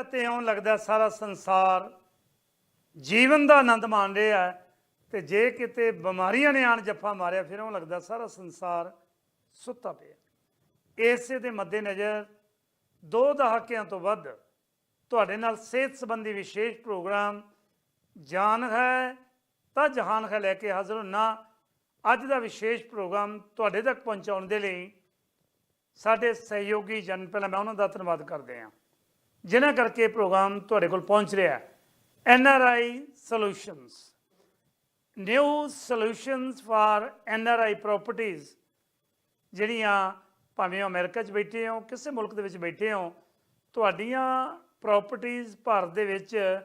ਹੈ ਤੇ ਇਉਂ ਲੱਗਦਾ ਸਾਰਾ ਸੰਸਾਰ ਜੀਵਨ ਦਾ ਆਨੰਦ ਮਾਣ ਰਿਹਾ ਹੈ ਤੇ ਜੇ ਕਿਤੇ ਬਿਮਾਰੀਆਂ ਨੇ ਆਣ ਜੱਫਾ ਮਾਰਿਆ, ਫਿਰ ਉਹ ਲੱਗਦਾ ਸਾਰਾ ਸੰਸਾਰ ਸੁੱਤਾ ਪਿਆ ਇਸੇ ਦੇ ਮੱਦੇਨਜ਼ਰ ਦੋ ਦਹਾਕਿਆਂ ਤੋਂ ਵੱਧ ਤੁਹਾਡੇ ਨਾਲ ਸਿਹਤ ਸੰਬੰਧੀ ਵਿਸ਼ੇਸ਼ ਪ੍ਰੋਗਰਾਮ ਜਾਨ ਹੈ ਤਾਂ ਜਹਾਨ ਹੈ ਲੈ ਕੇ ਹਾਜ਼ਰ ਹੁੰਨਾ। ਅੱਜ ਦਾ ਵਿਸ਼ੇਸ਼ ਪ੍ਰੋਗਰਾਮ ਤੁਹਾਡੇ ਤੱਕ ਪਹੁੰਚਾਉਣ ਦੇ ਲਈ ਸਾਡੇ ਸਹਿਯੋਗੀ ਜਨ, ਪਹਿਲਾਂ ਮੈਂ ਉਹਨਾਂ ਦਾ ਧੰਨਵਾਦ ਕਰਦੇ ਹਾਂ। ਜਿਨ੍ਹਾਂ ਕਰਕੇ ਪ੍ਰੋਗਰਾਮ ਤੁਹਾਡੇ ਕੋਲ ਪਹੁੰਚ ਰਿਹਾ ਹੈ। N R I solutions. New solutions for N R I ਪ੍ਰਾਪਰਟੀਆਂ ਜਿਹੜੀਆਂ ਭਾਵੇਂ ਉਹ ਅਮਰੀਕਾ 'ਚ ਬੈਠੇ ਹੋ ਕਿਸੇ ਮੁਲਕ ਦੇ ਵਿੱਚ ਬੈਠੇ ਹੋ ਤੁਹਾਡੀਆਂ ਪ੍ਰਾਪਰਟੀਆਂ ਭਾਰਤ ਦੇ ਵਿੱਚ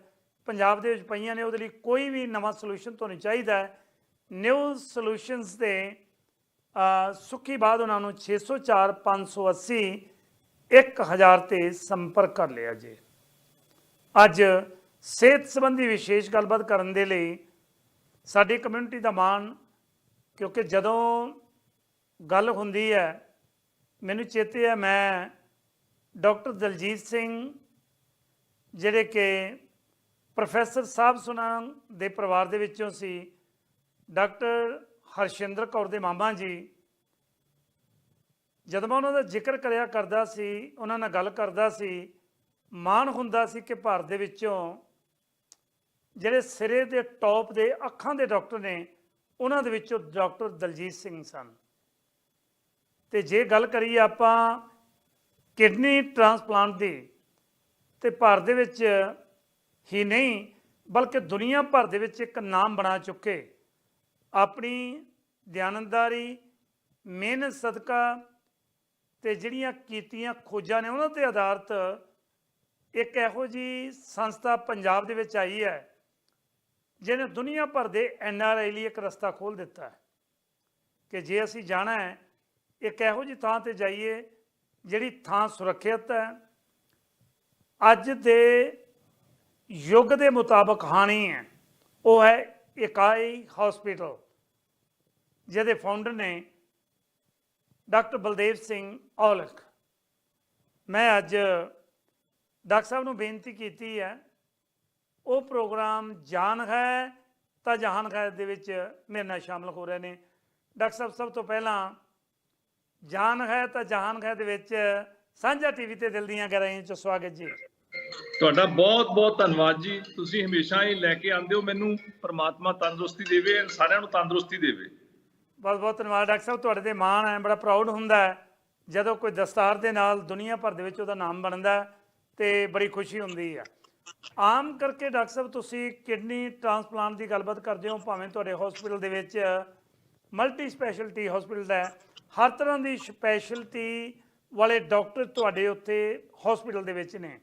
ਪੰਜਾਬ ਦੇ ਵਿੱਚ ਪਈਆਂ ਨੇ ਉਹਦੇ ਲਈ ਕੋਈ ਵੀ ਨਵਾਂ ਸੋਲੂਸ਼ਨ ਤੁਹਾਨੂੰ ਚਾਹੀਦਾ ਹੈ। ਨਿਊ ਸੋਲੂਸ਼ਨਸ ਦੇ ਅ, ਸੁੱਖੀ ਬਾਅਦ ਉਹਨਾਂ ਨੂੰ 604 580 1000 ਤੇ ਸੰਪਰਕ ਕਰ ਲਿਆ ਜੇ। ਅੱਜ ਸਿਹਤ ਸੰਬੰਧੀ ਵਿਸ਼ੇਸ਼ ਗੱਲਬਾਤ ਕਰਨ ਦੇ ਲਈ ਸਾਡੀ ਕਮਿਊਨਿਟੀ ਦਾ ਮਾਣ, ਕਿਉਂਕਿ ਜਦੋਂ ਗੱਲ ਹੁੰਦੀ ਹੈ, ਮੈਨੂੰ ਚੇਤੇ ਹੈ ਮੈਂ ਡਾਕਟਰ ਦਲਜੀਤ ਸਿੰਘ, ਜਿਹੜੇ ਕਿ ਪ੍ਰੋਫੈਸਰ ਸਾਹਿਬ ਸੁਨਾ ਦੇ ਪਰਿਵਾਰ ਦੇ ਵਿੱਚੋਂ ਸੀ, ਡਾਕਟਰ ਹਰਸ਼ਿੰਦਰ ਕੌਰ ਦੇ ਮਾਮਾ ਜੀ ਜਦੋਂ ਮੈਂ ਉਹਨਾਂ ਦਾ ਜ਼ਿਕਰ ਕਰਿਆ ਕਰਦਾ ਸੀ, ਉਹਨਾਂ ਨਾਲ ਗੱਲ ਕਰਦਾ ਸੀ, ਮਾਣ ਹੁੰਦਾ ਸੀ ਕਿ ਭਾਰਤ ਦੇ ਵਿੱਚੋਂ ਜਿਹੜੇ ਸਿਰੇ ਦੇ ਟੌਪ ਦੇ ਅੱਖਾਂ ਦੇ ਡਾਕਟਰ ਨੇ, ਉਹਨਾਂ ਦੇ ਵਿੱਚੋਂ ਡਾਕਟਰ ਦਲਜੀਤ ਸਿੰਘ ਸਨ। ਤੇ ਜੇ ਗੱਲ ਕਰੀਏ ਆਪਾਂ ਕਿਡਨੀ ਟ੍ਰਾਂਸਪਲਾਂਟ ਦੀ, ਤੇ ਭਾਰਤ ਦੇ ਵਿੱਚ ਹੀ ਨਹੀਂ, ਬਲਕਿ ਦੁਨੀਆ ਭਰ ਦੇ ਵਿੱਚ ਇੱਕ ਨਾਮ ਬਣਾ ਚੁੱਕੇ। ਆਪਣੀ ਦਿਆਨੰਦਾਰੀ ਮਿਹਨਤ ਸਦਕਾ ਤੇ ਜਿਹੜੀਆਂ ਕੀਤੀਆਂ ਖੋਜਾਂ ਨੇ ਉਹਨਾਂ ਤੇ ਆਧਾਰਿਤ ਇੱਕ ਇਹੋ ਜੀ ਸੰਸਥਾ ਪੰਜਾਬ ਦੇ ਵਿੱਚ ਆਈ ਹੈ, ਜਿਹਨੇ ਦੁਨੀਆ ਭਰ ਦੇ ਐਨ ਆਰ ਆਈ ਲਈ ਇੱਕ ਰਸਤਾ ਖੋਲ ਦਿੱਤਾ ਹੈ ਕਿ ਜੇ ਅਸੀਂ ਜਾਣਾ ਹੈ, ਇੱਕ ਇਹੋ ਜੀ ਥਾਂ ਤੇ ਜਾਈਏ ਜਿਹੜੀ ਥਾਂ ਸੁਰੱਖਿਅਤ ਹੈ। ਅੱਜ ਦੇ ਯੁੱਗ ਦੇ ਮੁਤਾਬਕ ਹਾਣੀ ਹੈ, ਉਹ ਹੈ ਇਕਾਈ ਹਸਪੀਟਲ, ਜਿਹਦੇ ਫਾਊਂਡਰ ਨੇ ਡਾਕਟਰ ਬਲਦੇਵ ਸਿੰਘ ਔਲਖ। ਮੈਂ ਅੱਜ ਡਾਕਟਰ ਸਾਹਿਬ ਨੂੰ ਬੇਨਤੀ ਕੀਤੀ ਹੈ, ਉਹ ਪ੍ਰੋਗਰਾਮ ਜਾਨ ਹੈ ਤਾਂ ਜਹਾਨ ਹੈ ਦੇ ਵਿੱਚ ਮੇਰੇ ਨਾਲ ਸ਼ਾਮਲ ਹੋ ਰਹੇ ਨੇ। ਡਾਕਟਰ ਸਾਹਿਬ, ਸਭ ਤੋਂ ਪਹਿਲਾਂ ਜਾਨ ਹੈ ਤਾਂ ਜਹਾਨ ਹੈ ਦੇ ਵਿੱਚ ਸਾਂਝਾ ਟੀਵੀ ਤੇ ਦਿਲ ਦੀਆਂ ਗਹਿਰਾਈਆਂ ਚ ਸਵਾਗਤ ਜੀ। ਤੁਹਾਡਾ ਬਹੁਤ ਬਹੁਤ ਧੰਨਵਾਦ ਜੀ। ਤੁਸੀਂ ਹਮੇਸ਼ਾ ਹੀ ਲੈ ਕੇ ਆਉਂਦੇ ਹੋ, ਮੈਨੂੰ ਪ੍ਰਮਾਤਮਾ ਤੰਦਰੁਸਤੀ ਦੇਵੇ, ਸਾਰਿਆਂ ਨੂੰ ਤੰਦਰੁਸਤੀ ਦੇਵੇ। ਬਹੁਤ ਬਹੁਤ ਧੰਨਵਾਦ ਡਾਕਟਰ ਸਾਹਿਬ, ਤੁਹਾਡੇ ਤੇ ਮਾਣ ਹੈ, ਬੜਾ ਪ੍ਰਾਊਡ ਹੁੰਦਾ ਹੈ। ਜਦੋਂ ਕੋਈ ਦਸਤਾਰ ਦੇ ਨਾਲ ਦੁਨੀਆ ਭਰ ਦੇ ਵਿੱਚ ਉਹਦਾ ਨਾਮ ਬਣਦਾ ਹੈ, ਤੇ ਬੜੀ ਖੁਸ਼ੀ ਹੁੰਦੀ ਹੈ। ਆਮ ਕਰਕੇ ਡਾਕਟਰ ਸਾਹਿਬ, ਤੁਸੀਂ ਕਿਡਨੀ ਟ੍ਰਾਂਸਪਲਾਂਟ ਦੀ ਗੱਲਬਾਤ ਕਰਦੇ ਹੋ, ਭਾਵੇਂ ਤੁਹਾਡੇ ਹਸਪੀਟਲ ਦੇ ਵਿੱਚ ਮਲਟੀ ਸਪੈਸ਼ਲਟੀ ਹਸਪੀਟਲ ਹੈ, ਹਰ ਤਰ੍ਹਾਂ ਦੀ ਸਪੈਸ਼ਲਟੀ ਵਾਲੇ ਡਾਕਟਰ ਤੁਹਾਡੇ ਉੱਥੇ ਹਸਪੀਟਲ ਦੇ ਵਿੱਚ ਨੇ।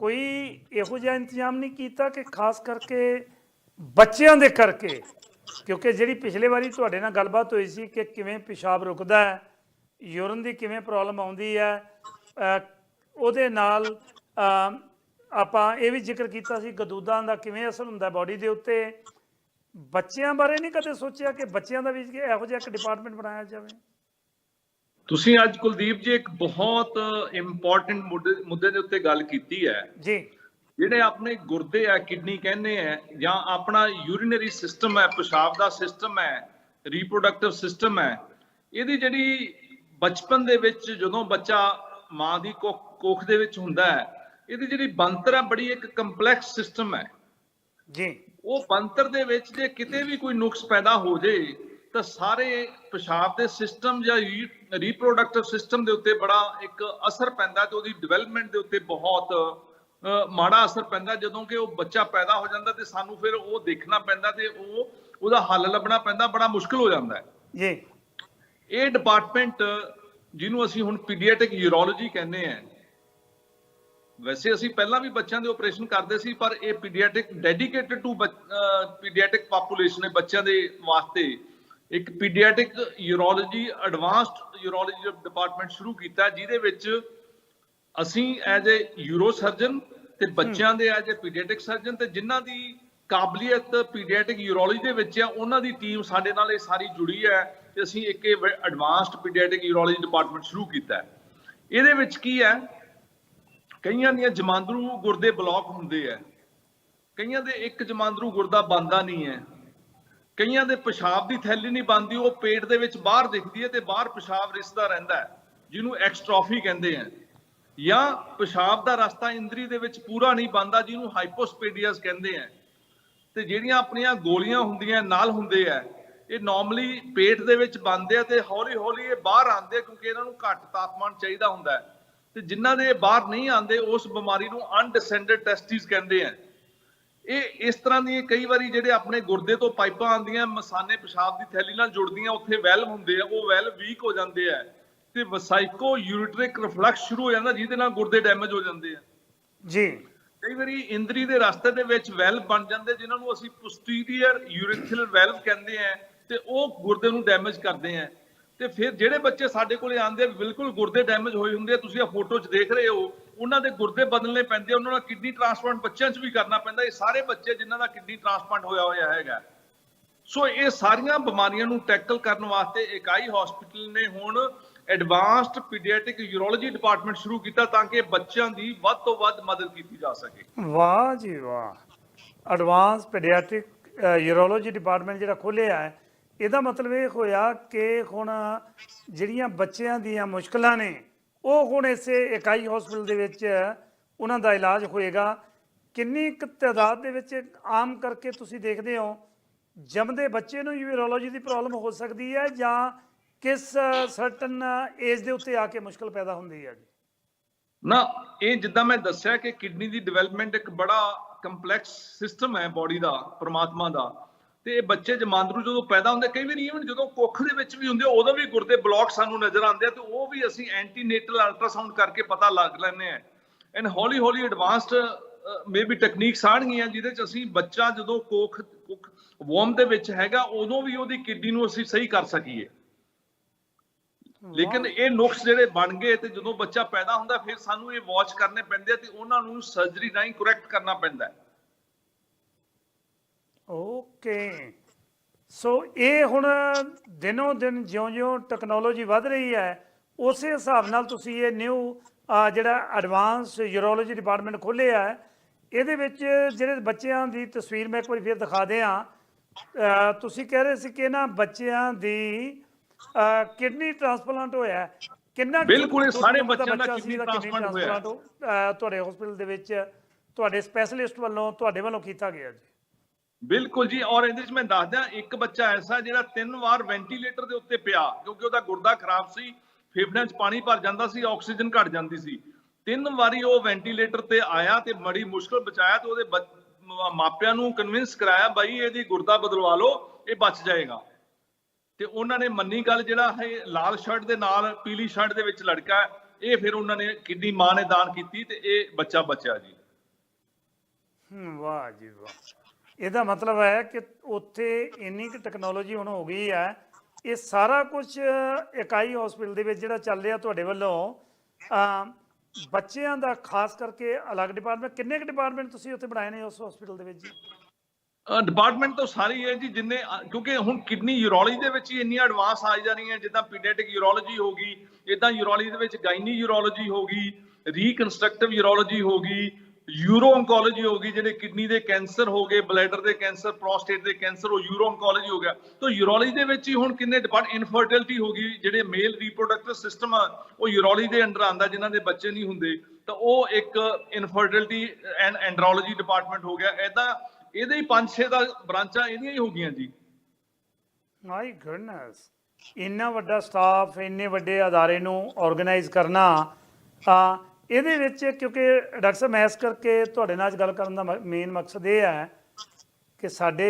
ਕੋਈ ਇਹੋ ਜਿਹਾ ਇੰਤਜ਼ਾਮ ਨਹੀਂ ਕੀਤਾ ਕਿ ਖਾਸ ਕਰਕੇ ਬੱਚਿਆਂ ਦੇ ਕਰਕੇ ਕਿਉਂਕਿ ਜਿਹੜੀ ਪਿਛਲੇ ਵਾਰੀ ਤੁਹਾਡੇ ਨਾਲ ਗੱਲਬਾਤ ਹੋਈ ਸੀ ਕਿ ਕਿਵੇਂ ਪਿਸ਼ਾਬ ਰੁਕਦਾ ਹੈ ਯੂਰਨ ਦੀ ਕਿਵੇਂ ਪ੍ਰੋਬਲਮ ਆਉਂਦੀ ਹੈ ਉਹਦੇ ਨਾਲ ਆਪਾਂ ਇਹ ਵੀ ਜ਼ਿਕਰ ਕੀਤਾ ਸੀ ਗਦੂਦਾਂ ਦਾ ਕਿਵੇਂ ਅਸਰ ਹੁੰਦਾ ਬਾਡੀ ਦੇ ਉੱਤੇ। ਬੱਚਿਆਂ ਬਾਰੇ ਨਹੀਂ ਕਦੇ ਸੋਚਿਆ ਕਿ ਬੱਚਿਆਂ ਦਾ ਵੀ ਇਹੋ ਜਿਹਾ ਇੱਕ ਡਿਪਾਰਟਮੈਂਟ ਬਣਾਇਆ ਜਾਵੇ? ਤੁਸੀਂ ਅੱਜ ਕੁਲਦੀਪ ਜੀ ਇੱਕ ਬਹੁਤ ਇੰਪੋਰਟੈਂਟ ਮੁੱਦੇ ਦੇ ਉੱਤੇ ਗੱਲ ਕੀਤੀ ਹੈ। ਜੀ। ਜਿਹੜੇ ਆਪਣੇ ਗੁਰਦੇ ਆ ਕਿਡਨੀ ਕਹਿੰਦੇ ਆ ਜਾਂ ਆਪਣਾ ਯੂਰੀਨਰੀ ਸਿਸਟਮ ਹੈ ਪਿਸ਼ਾਬ ਦਾ ਸਿਸਟਮ ਹੈ ਰੀਪਰੋਡਕਟਿਵ ਸਿਸਟਮ ਹੈ ਇਹਦੀ ਜਿਹੜੀ ਬਚਪਨ ਦੇ ਵਿੱਚ ਜਦੋਂ ਬੱਚਾ ਮਾਂ ਦੀ ਕੁੱਖ ਦੇ ਵਿੱਚ ਹੁੰਦਾ ਹੈ ਇਹਦੀ ਜਿਹੜੀ ਬਣਤਰ ਹੈ ਬੜੀ ਇੱਕ ਕੰਪਲੈਕਸ ਸਿਸਟਮ ਹੈ। ਜੀ। ਉਹ ਬਣਤਰ ਦੇ ਵਿੱਚ ਜੇ ਕਿਤੇ ਵੀ ਕੋਈ ਨੁਕਸ ਪੈਦਾ ਹੋ ਜੇ ਤਾਂ ਸਾਰੇ ਪਿਸ਼ਾਬ ਦੇ ਸਿਸਟਮ ਜਾਂ ਰੀਪਰੋਡਕਟਿਵ ਸਿਸਟਮ ਦੇ ਉੱਤੇ ਬੜਾ ਇੱਕ ਅਸਰ ਪੈਂਦਾ ਤੇ ਉਹਦੀ ਡਿਵੈਲਪਮੈਂਟ ਦੇ ਉੱਤੇ ਬਹੁਤ ਮਾੜਾ ਅਸਰ ਪੈਂਦਾ ਜਦੋਂ ਕਿ ਉਹ ਬੱਚਾ ਪੈਦਾ ਹੋ ਜਾਂਦਾ ਤੇ ਸਾਨੂੰ ਫਿਰ ਉਹ ਦੇਖਣਾ ਪੈਂਦਾ ਤੇ ਉਹ ਉਹਦਾ ਹੱਲ ਲੱਭਣਾ ਪੈਂਦਾ ਬੜਾ ਮੁਸ਼ਕਲ ਹੋ ਜਾਂਦਾ ਹੈ। ਜੀ। ਇਹ ਡਿਪਾਰਟਮੈਂਟ ਜਿਹਨੂੰ ਅਸੀਂ ਹੁਣ ਪੀਡੀਆਟ੍ਰਿਕ ਯੂਰੋਲੋਜੀ ਕਹਿੰਦੇ ਆ ਵੈਸੇ ਅਸੀਂ ਪਹਿਲਾਂ ਵੀ ਬੱਚਿਆਂ ਦੇ ਆਪਰੇਸ਼ਨ ਕਰਦੇ ਸੀ ਪਰ ਇਹ pediatric dedicated to pediatric population ਹੈ ਬੱਚਿਆਂ ਦੇ ਵਾਸਤੇ ਇੱਕ pediatric urology advanced urology department ਸ਼ੁਰੂ ਕੀਤਾ ਜਿਹਦੇ ਵਿੱਚ ਅਸੀਂ ਐਜ਼ ਅ ਯੂਰੋ ਸਰਜਨ ਤੇ ਬੱਚਿਆਂ ਦੇ ਐਜ਼ ਅ ਪੀਡੀਆਟ੍ਰਿਕ ਸਰਜਨ ਤੇ ਜਿਨ੍ਹਾਂ ਦੀ ਕਾਬਲੀਅਤ ਪੀਡੀਆਟ੍ਰਿਕ ਯੂਰੋਲੋਜੀ ਦੇ ਵਿੱਚ ਆ ਉਹਨਾਂ ਦੀ ਟੀਮ ਸਾਡੇ ਨਾਲ ਇਹ ਸਾਰੀ ਜੁੜੀ ਹੈ ਤੇ ਅਸੀਂ ਇੱਕ ਐਡਵਾਂਸਡ ਪੀਡੀਆਟ੍ਰਿਕ ਯੂਰੋਲੋਜੀ ਡਿਪਾਰਟਮੈਂਟ ਸ਼ੁਰੂ ਕੀਤਾ ਹੈ। ਇਹਦੇ ਵਿੱਚ ਕੀ ਹੈ? ਕਈਆਂ ਦੀਆਂ ਜਮਾਂਦਰੂ ਗੁਰਦੇ ਬਲੌਕ ਹੁੰਦੇ ਆ ਕਈਆਂ ਦੇ ਇੱਕ ਜਮਾਂਦਰੂ ਗੁਰਦਾ ਬੰਦਾ ਨਹੀਂ ਹੈ। ਕਈਆਂ ਦੇ ਪਿਸ਼ਾਬ ਦੀ ਥੈਲੀ ਨਹੀਂ ਬੰਦੀ ਉਹ ਪੇਟ ਦੇ ਵਿੱਚ ਬਾਹਰ ਦਿਖਦੀ ਹੈ ਤੇ ਬਾਹਰ ਪਿਸ਼ਾਬ ਰਿਸਦਾ ਰਹਿੰਦਾ ਜਿਹਨੂੰ ਐਕਸਟ੍ਰੋਫੀ ਕਹਿੰਦੇ ਆ ਜਾਂ ਪਿਸ਼ਾਬ ਦਾ ਰਸਤਾ ਇੰਦਰੀ ਦੇ ਵਿੱਚ ਪੂਰਾ ਨਹੀਂ ਬੰਦਾ ਜਿਹਨੂੰ ਹਾਈਪੋਸਪੇਡੀਅਸ ਕਹਿੰਦੇ ਆ। ਤੇ ਜਿਹੜੀਆਂ ਆਪਣੀਆਂ ਗੋਲੀਆਂ ਹੁੰਦੀਆਂ, ਨਾਲ ਹੁੰਦੇ ਆ, ਇਹ ਨਾਰਮਲੀ ਪੇਟ ਦੇ ਵਿੱਚ ਬੰਦੇ ਆ ਤੇ ਹੌਲੀ ਹੌਲੀ ਇਹ ਬਾਹਰ ਆਉਂਦੇ ਕਿਉਂਕਿ ਇਹਨਾਂ ਨੂੰ ਘੱਟ ਤਾਪਮਾਨ ਚਾਹੀਦਾ ਹੁੰਦਾ ਹੈ। ਤੇ ਜਿਨ੍ਹਾਂ ਦੇ ਬਾਹਰ ਨਹੀਂ ਆਉਂਦੇ, ਉਸ ਬਿਮਾਰੀ ਨੂੰ ਅਨਡਿਸੈਂਡਡ ਟੈਸਟਿਸ ਕਹਿੰਦੇ ਆ। ਇਹ ਇਸ ਤਰ੍ਹਾਂ ਦੀ ਕਈ ਵਾਰੀ ਜਿਹੜੇ ਆਪਣੇ ਗੁਰਦੇ ਤੋਂ ਪਾਈਪਾਂ ਆਉਂਦੀਆਂ, ਮਸਾਨੇ ਪਿਸ਼ਾਬ ਦੀ ਥੈਲੀ ਨਾਲ ਜੁੜਦੀਆਂ, ਉੱਥੇ ਵੈਲਵ ਹੁੰਦੇ ਆ, ਉਹ ਵੈਲਵ ਵੀਕ ਹੋ ਜਾਂਦੇ ਆ। ਤੇ ਵਸਾਈਕੋ ਯੂਰਿਟ੍ਰਿਕ ਰਿਫਲਕਸ ਸ਼ੁਰੂ ਹੋ ਜਾਂਦਾ ਜਿਹਦੇ ਨਾਲ ਗੁਰਦੇ ਡੈਮੇਜ ਹੋ ਜਾਂਦੇ ਆ। ਜੀ। ਕਈ ਵਾਰੀ ਇੰਦਰੀ ਦੇ ਰਸਤੇ ਦੇ ਵਿੱਚ ਵੈਲਵ ਬਣ ਜਾਂਦੇ ਜਿਨ੍ਹਾਂ ਨੂੰ ਅਸੀਂ ਪੋਸਟੀਰੀਅਰ ਯੂਰਿਥਰਲ ਵੈਲਵ ਕਹਿੰਦੇ ਆ ਤੇ ਉਹ ਗੁਰਦੇ ਨੂੰ ਡੈਮੇਜ ਕਰਦੇ ਆ। ਤੇ ਫਿਰ ਜਿਹੜੇ ਬੱਚੇ ਸਾਡੇ ਕੋਲੇ ਆਉਂਦੇ ਆ ਬਿਲਕੁਲ ਗੁਰਦੇ ਡੈਮੇਜ ਹੋਏ ਹੁੰਦੇ ਆ। ਤੁਸੀਂ ਆ ਫੋਟੋ 'ਚ ਦੇਖ ਰਹੇ ਹੋ ਉਹਨਾਂ ਦੇ ਗੁਰਦੇ ਬਦਲਨੇ ਪੈਂਦੇ ਆ ਉਹਨਾਂ ਦਾ ਕਿਡਨੀ ਟ੍ਰਾਂਸਪਲਾਂਟ ਬੱਚਿਆਂ 'ਚ ਵੀ ਕਰਨਾ ਪੈਂਦਾ। ਇਹ ਸਾਰੇ ਬੱਚੇ ਜਿਨ੍ਹਾਂ ਦਾ ਕਿਡਨੀ ਟ੍ਰਾਂਸਪਲਾਂਟ ਹੋਇਆ ਹੋਇਆ ਹੈਗਾ। ਸੋ ਇਹ ਸਾਰੀਆਂ ਬਿਮਾਰੀਆਂ ਨੂੰ ਟੈਕਲ ਕਰਨ ਵਾਸਤੇ ਇਕਾਈ ਹਸਪੀਟਲ ਨੇ ਹੁਣ ਐਡਵਾਂਸਡ ਪੀਡੀਆਟ੍ਰਿਕ ਯੂਰੋਲੋਜੀ ਡਿਪਾਰਟਮੈਂਟ ਸ਼ੁਰੂ ਕੀਤਾ ਤਾਂ ਕਿ ਬੱਚਿਆਂ ਦੀ ਵੱਧ ਤੋਂ ਵੱਧ ਮਦਦ ਕੀਤੀ ਜਾ ਸਕੇ। ਵਾਹ ਜੀ ਵਾਹ। ਐਡਵਾਂਸ ਪੀਡੀਆਟ੍ਰਿਕ ਯੂਰੋਲੋਜੀ ਡਿਪਾਰਟਮੈਂਟ ਜਿਹੜਾ ਖੋਲ੍ਹਿਆ ਹੈ, ਇਹਦਾ ਮਤਲਬ ਇਹ ਹੋਇਆ ਕਿ ਹੁਣ ਜਿਹੜੀਆਂ ਬੱਚਿਆਂ ਦੀਆਂ ਮੁਸ਼ਕਲਾਂ ਨੇ, ਉਹ ਹੁਣ ਇਸੇ ਇਕਾਈ ਹਸਪੀਟਲ ਦੇ ਵਿੱਚ ਉਹਨਾਂ ਦਾ ਇਲਾਜ ਹੋਏਗਾ। ਕਿੰਨੀ ਕੁ ਤਾਦਾਦ ਦੇ ਵਿੱਚ ਆਮ ਕਰਕੇ ਤੁਸੀਂ ਦੇਖਦੇ ਹੋ, ਜੰਮਦੇ ਬੱਚੇ ਨੂੰ ਯੂਰੋਲੋਜੀ ਦੀ ਪ੍ਰੋਬਲਮ ਹੋ ਸਕਦੀ ਹੈ ਜਾਂ ਕਿਸ ਸਰਟਨ ਏਜ ਦੇ ਉੱਤੇ ਆ ਕੇ ਮੁਸ਼ਕਲ ਪੈਦਾ ਹੁੰਦੀ ਹੈ ਜੀ? ਨਾ, ਇਹ ਜਿੱਦਾਂ ਮੈਂ ਦੱਸਿਆ ਕਿ ਕਿਡਨੀ ਦੀ ਡਿਵੈਲਪਮੈਂਟ ਇੱਕ ਬੜਾ ਕੰਪਲੈਕਸ ਸਿਸਟਮ ਹੈ ਬਾਡੀ ਦਾ, ਪ੍ਰਮਾਤਮਾ ਦਾ। ਤੇ ਇਹ ਬੱਚੇ ਜਮਾਂਦਰੂ ਜਦੋਂ ਪੈਦਾ ਹੁੰਦੇ, ਕਈ ਵਾਰੀ ਈਵਨ ਜਦੋਂ ਕੁੱਖ ਦੇ ਵਿੱਚ ਵੀ ਹੁੰਦੇ, ਉਦੋਂ ਵੀ ਗੁਰਦੇ ਬਲੌਕ ਸਾਨੂੰ ਨਜ਼ਰ ਆਉਂਦੇ ਆ ਤੇ ਉਹ ਵੀ ਅਸੀਂ ਐਂਟੀਨੇਟਲ ਅਲਟਰਾਸਾਊਂਡ ਕਰਕੇ ਪਤਾ ਲੱਗ ਲੈਂਦੇ ਆ। ਐਂਡ ਹੌਲੀ ਹੌਲੀ ਐਡਵਾਂਸਡ ਮੇਬੀ ਟੈਕਨੀਕਸ ਆਣਗੀਆਂ ਜਿਹਦੇ ਚ ਅਸੀਂ ਬੱਚਾ ਜਦੋਂ ਕੋਖ, ਕੁੱਖ ਵੋਮ ਦੇ ਵਿੱਚ ਹੈਗਾ, ਉਦੋਂ ਵੀ ਉਹਦੀ ਕਿਡਨੀ ਨੂੰ ਅਸੀਂ ਸਹੀ ਕਰ ਸਕੀਏ। ਲੇਕਿਨ ਇਹ ਨੁਕਸ ਜਿਹੜੇ ਬਣ ਗਏ ਤੇ ਜਦੋਂ ਬੱਚਾ ਪੈਦਾ ਹੁੰਦਾ ਫਿਰ ਸਾਨੂੰ ਇਹ ਵਾਚ ਕਰਨੇ ਪੈਂਦੇ ਆ ਤੇ ਉਹਨਾਂ ਨੂੰ ਸਰਜਰੀ ਰਾਹੀਂ ਕਰੈਕਟ ਕਰਨਾ ਪੈਂਦਾ ਹੈ। ਓਕੇ। ਸੋ ਇਹ ਹੁਣ ਦਿਨੋਂ ਦਿਨ ਜਿਉਂ-ਜਿਉਂ ਟੈਕਨੋਲੋਜੀ ਵੱਧ ਰਹੀ ਹੈ ਉਸੇ ਹਿਸਾਬ ਨਾਲ ਤੁਸੀਂ ਇਹ ਨਿਊ ਜਿਹੜਾ ਐਡਵਾਂਸ ਯੂਰੋਲੋਜੀ ਡਿਪਾਰਟਮੈਂਟ ਖੋਲ੍ਹਿਆ ਹੈ ਇਹਦੇ ਵਿੱਚ ਜਿਹੜੇ ਬੱਚਿਆਂ ਦੀ ਤਸਵੀਰ ਮੈਂ ਇੱਕ ਵਾਰੀ ਫਿਰ ਦਿਖਾ ਦਿਆਂ। ਤੁਸੀਂ ਕਹਿ ਰਹੇ ਸੀ ਕਿ ਇਹਨਾਂ ਬੱਚਿਆਂ ਦੀ ਕਿਡਨੀ ਟ੍ਰਾਂਸਪਲਾਂਟ ਹੋਇਆ। ਕਿੰਨਾ ਬਿਲਕੁਲ, ਇਹ ਸਾਰੇ ਬੱਚਿਆਂ ਦਾ kidney transplant ਹੋਇਆ ਤੁਹਾਡੇ ਹਸਪੀਟਲ ਦੇ ਵਿੱਚ ਤੁਹਾਡੇ ਸਪੈਸ਼ਲਿਸਟ ਵੱਲੋਂ ਤੁਹਾਡੇ ਵੱਲੋਂ ਕੀਤਾ ਗਿਆ ਜੀ। ਬਿਲਕੁਲ ਜੀ ਔਰ ਇਹਦੇ ਵਿੱਚ ਮੈਂ ਦੱਸਦਾ ਇੱਕ ਬੱਚਾ ਐਸਾ ਜਿਹੜਾ ਤਿੰਨ ਵਾਰ ਵੈਂਟੀਲੇਟਰ ਦੇ ਉੱਤੇ ਪਿਆ ਕਿਉਂਕਿ ਉਹਦਾ ਗੁਰਦਾ ਖਰਾਬ ਸੀ ਫੇਫੜਿਆਂ 'ਚ ਪਾਣੀ ਭਰ ਜਾਂਦਾ ਸੀ ਆਕਸੀਜਨ ਘਟ ਜਾਂਦੀ ਸੀ। ਤਿੰਨ ਵਾਰੀ ਉਹ ਵੈਂਟੀਲੇਟਰ ਤੇ ਆਇਆ ਤੇ ਬੜੀ ਮੁਸ਼ਕਲ ਬਚਾਇਆ ਤੇ ਉਹਦੇ ਮਾਪਿਆਂ ਨੂੰ ਕਨਵਿੰਸ ਕਰਾਇਆ ਬਾਈ ਇਹਦੀ ਗੁਰਦਾ ਬਦਲਵਾ ਲਓ ਇਹ ਬਚ ਜਾਏਗਾ। ਤੇ ਉਹਨਾਂ ਨੇ ਮੰਨੀ ਗੱਲ ਜਿਹੜਾ ਹੈ ਲਾਲ ਸ਼ਰਟ ਦੇ ਨਾਲ ਪੀਲੀ ਸ਼ਰਟ ਦੇ ਵਿੱਚ ਲੜਕਾ ਇਹ ਫਿਰ ਉਹਨਾਂ ਨੇ ਕਿਡਨੀ ਮਾਂ ਨੇ ਦਾਨ ਕੀਤੀ ਤੇ ਇਹ ਬੱਚਾ ਬਚਿਆ ਜੀ। ਵਾਹ ਜੀ ਵਾਹ। ਇਹਦਾ ਮਤਲਬ ਹੈ ਕਿ ਉੱਥੇ ਇੰਨੀ ਕੁ ਟੈਕਨੋਲੋਜੀ ਹੁਣ ਹੋ ਗਈ ਹੈ ਇਹ ਸਾਰਾ ਕੁਝ ਇਕਾਈ ਹਸਪੀਟਲ ਦੇ ਵਿੱਚ ਜਿਹੜਾ ਚੱਲ ਰਿਹਾ ਤੁਹਾਡੇ ਵੱਲੋਂ ਅਮ, ਬੱਚਿਆਂ ਦਾ ਖਾਸ ਕਰਕੇ ਅਲੱਗ ਡਿਪਾਰਟਮੈਂਟ ਕਿੰਨੇ ਕੁ ਡਿਪਾਰਟਮੈਂਟ ਤੁਸੀਂ ਉੱਥੇ ਬਣਾਏ ਨੇ ਉਸ ਹਸਪੀਟਲ ਦੇ ਵਿੱਚ ਜੀ? ਡਿਪਾਰਟਮੈਂਟ ਤੋਂ ਸਾਰੀ ਹੈ ਜੀ ਜਿੰਨੇ, ਕਿਉਂਕਿ ਹੁਣ ਕਿਡਨੀ ਯੂਰੋਲੋਜੀ ਦੇ ਵਿੱਚ ਹੀ ਇੰਨੀਆਂ ਐਡਵਾਂਸ ਆ ਜਾ ਰਹੀਆਂ ਜਿੱਦਾਂ ਪੀਡੀਆਟ੍ਰਿਕ ਯੂਰੋਲੋਜੀ ਹੋ ਗਈ ਇਦਾਂ ਯੂਰੋਲੋਜੀ ਦੇ ਵਿੱਚ ਗਾਇਨੀ ਯੂਰੋਲੋਜੀ ਹੋ ਗਈ ਰੀਕਨਸਟਰਕਟਿਵ ਯੂਰੋਲੋਜੀ ਹੋ ਗਈ ਯੂਰੋ ਓਨਕੋਲੋਜੀ ਹੋ ਗਈ, ਜਿਹੜੇ ਕਿਡਨੀ ਦੇ ਕੈਂਸਰ ਹੋ ਗਏ ਬਲੈਡਰ ਦੇ ਕੈਂਸਰ ਪ੍ਰੋਸਟੇਟ ਦੇ ਕੈਂਸਰ, ਉਹ ਯੂਰੋ ਓਨਕੋਲੋਜੀ ਹੋ ਗਿਆ। ਤਾਂ ਯੂਰੋਲੋਜੀ ਦੇ ਵਿੱਚ ਹੀ ਹੁਣ ਕਿੰਨੇ ਡਿਪਾਰਟ ਇਨਫਰਟਿਲਿਟੀ ਹੋ ਗਈ, ਜਿਹੜੇ ਮੇਲ ਰੀਪਰੋਡਕਟਿਵ ਸਿਸਟਮ ਆ, ਉਹ ਯੂਰੋਲੋਜੀ ਦੇ ਅੰਡਰ ਆਂਦਾ ਜਿਨ੍ਹਾਂ ਦੇ ਬੱਚੇ ਨਹੀਂ ਹੁੰਦੇ। ਤਾਂ ਉਹ ਇੱਕ ਇਨਫਰਟਿਲਿਟੀ ਐਂਡ ਐਂਡਰੋਲੋਜੀ ਡਿਪਾਰਟਮੈਂਟ ਹੋ ਗਿਆ। ਐਦਾਂ ਇਹਦੇ ਹੀ ਪੰਜ ਛੇ ਦਾ ਬ੍ਰਾਂਚਾਂ ਇਹਦੀਆਂ ਹੀ ਹੋ ਗਈਆਂ ਜੀ। ਮਾਈ ਗੁੱਡਨੈਸ ਇੰਨਾ ਵੱਡਾ ਸਟਾਫ ਇੰਨੇ ਵੱਡੇ ਅਦਾਰੇ ਨੂੰ ਆਰਗੇਨਾਈਜ਼ ਕਰਨਾ ਆ ਇਹਦੇ ਵਿੱਚ ਕਿਉਂਕਿ ਡਾਕਟਰ ਸਾਹਿਬ ਮੈਂ ਇਸ ਕਰਕੇ ਤੁਹਾਡੇ ਨਾਲ ਅੱਜ ਗੱਲ ਕਰਨ ਦਾ ਮੇਨ ਮਕਸਦ ਇਹ ਹੈ ਕਿ ਸਾਡੇ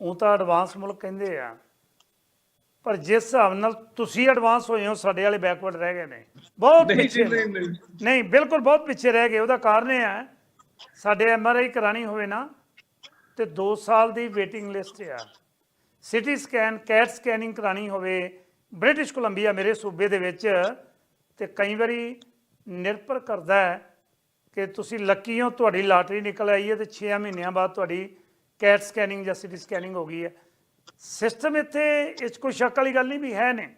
ਉਹ ਤਾਂ ਐਡਵਾਂਸ ਮੁਲਕ ਕਹਿੰਦੇ ਆ ਪਰ ਜਿਸ ਹਿਸਾਬ ਨਾਲ ਤੁਸੀਂ ਐਡਵਾਂਸ ਹੋਏ ਹੋ ਸਾਡੇ ਵਾਲੇ ਬੈਕਵਰਡ ਰਹਿ ਗਏ ਨੇ। ਬਹੁਤ ਪਿੱਛੇ ਨਹੀਂ ਬਿਲਕੁਲ ਬਹੁਤ ਪਿੱਛੇ ਰਹਿ ਗਏ ਉਹਦਾ ਕਾਰਨ ਇਹ ਹੈ ਸਾਡੇ ਐਮਆਰਆਈ ਕਰਾਣੀ ਹੋਵੇ ਨਾ, ਤੇ 2 ਸਾਲ ਦੀ ਵੇਟਿੰਗ ਲਿਸਟ ਆ। ਸਿਟੀ ਸਕੈਨ ਕੈਟ ਸਕੈਨਿੰਗ ਕਰਾਣੀ ਹੋਵੇ ਬ੍ਰਿਟਿਸ਼ ਕੋਲੰਬੀਆ ਮੇਰੇ ਸੂਬੇ ਦੇ ਵਿੱਚ, ਤੇ ਕਈ ਵਾਰੀ ਨਿਰਭਰ ਕਰਦਾ ਹੈ ਕਿ ਤੁਸੀਂ ਲੱਕੀ ਹੋ, ਤੁਹਾਡੀ ਲਾਟਰੀ ਨਿਕਲ ਆਈ ਹੈ, ਤੇ 6 ਮਹੀਨਿਆਂ ਬਾਅਦ ਤੁਹਾਡੀ ਕੈਟ ਸਕੈਨਿੰਗ ਜਾਂ ਸਿਟੀ ਸਕੈਨਿੰਗ ਹੋ ਗਈ ਹੈ। ਸਿਸਟਮ ਇੱਥੇ, ਇਸ ਕੋਈ ਸ਼ੱਕ ਵਾਲੀ ਗੱਲ ਨਹੀਂ ਵੀ ਹੈ ਨੇ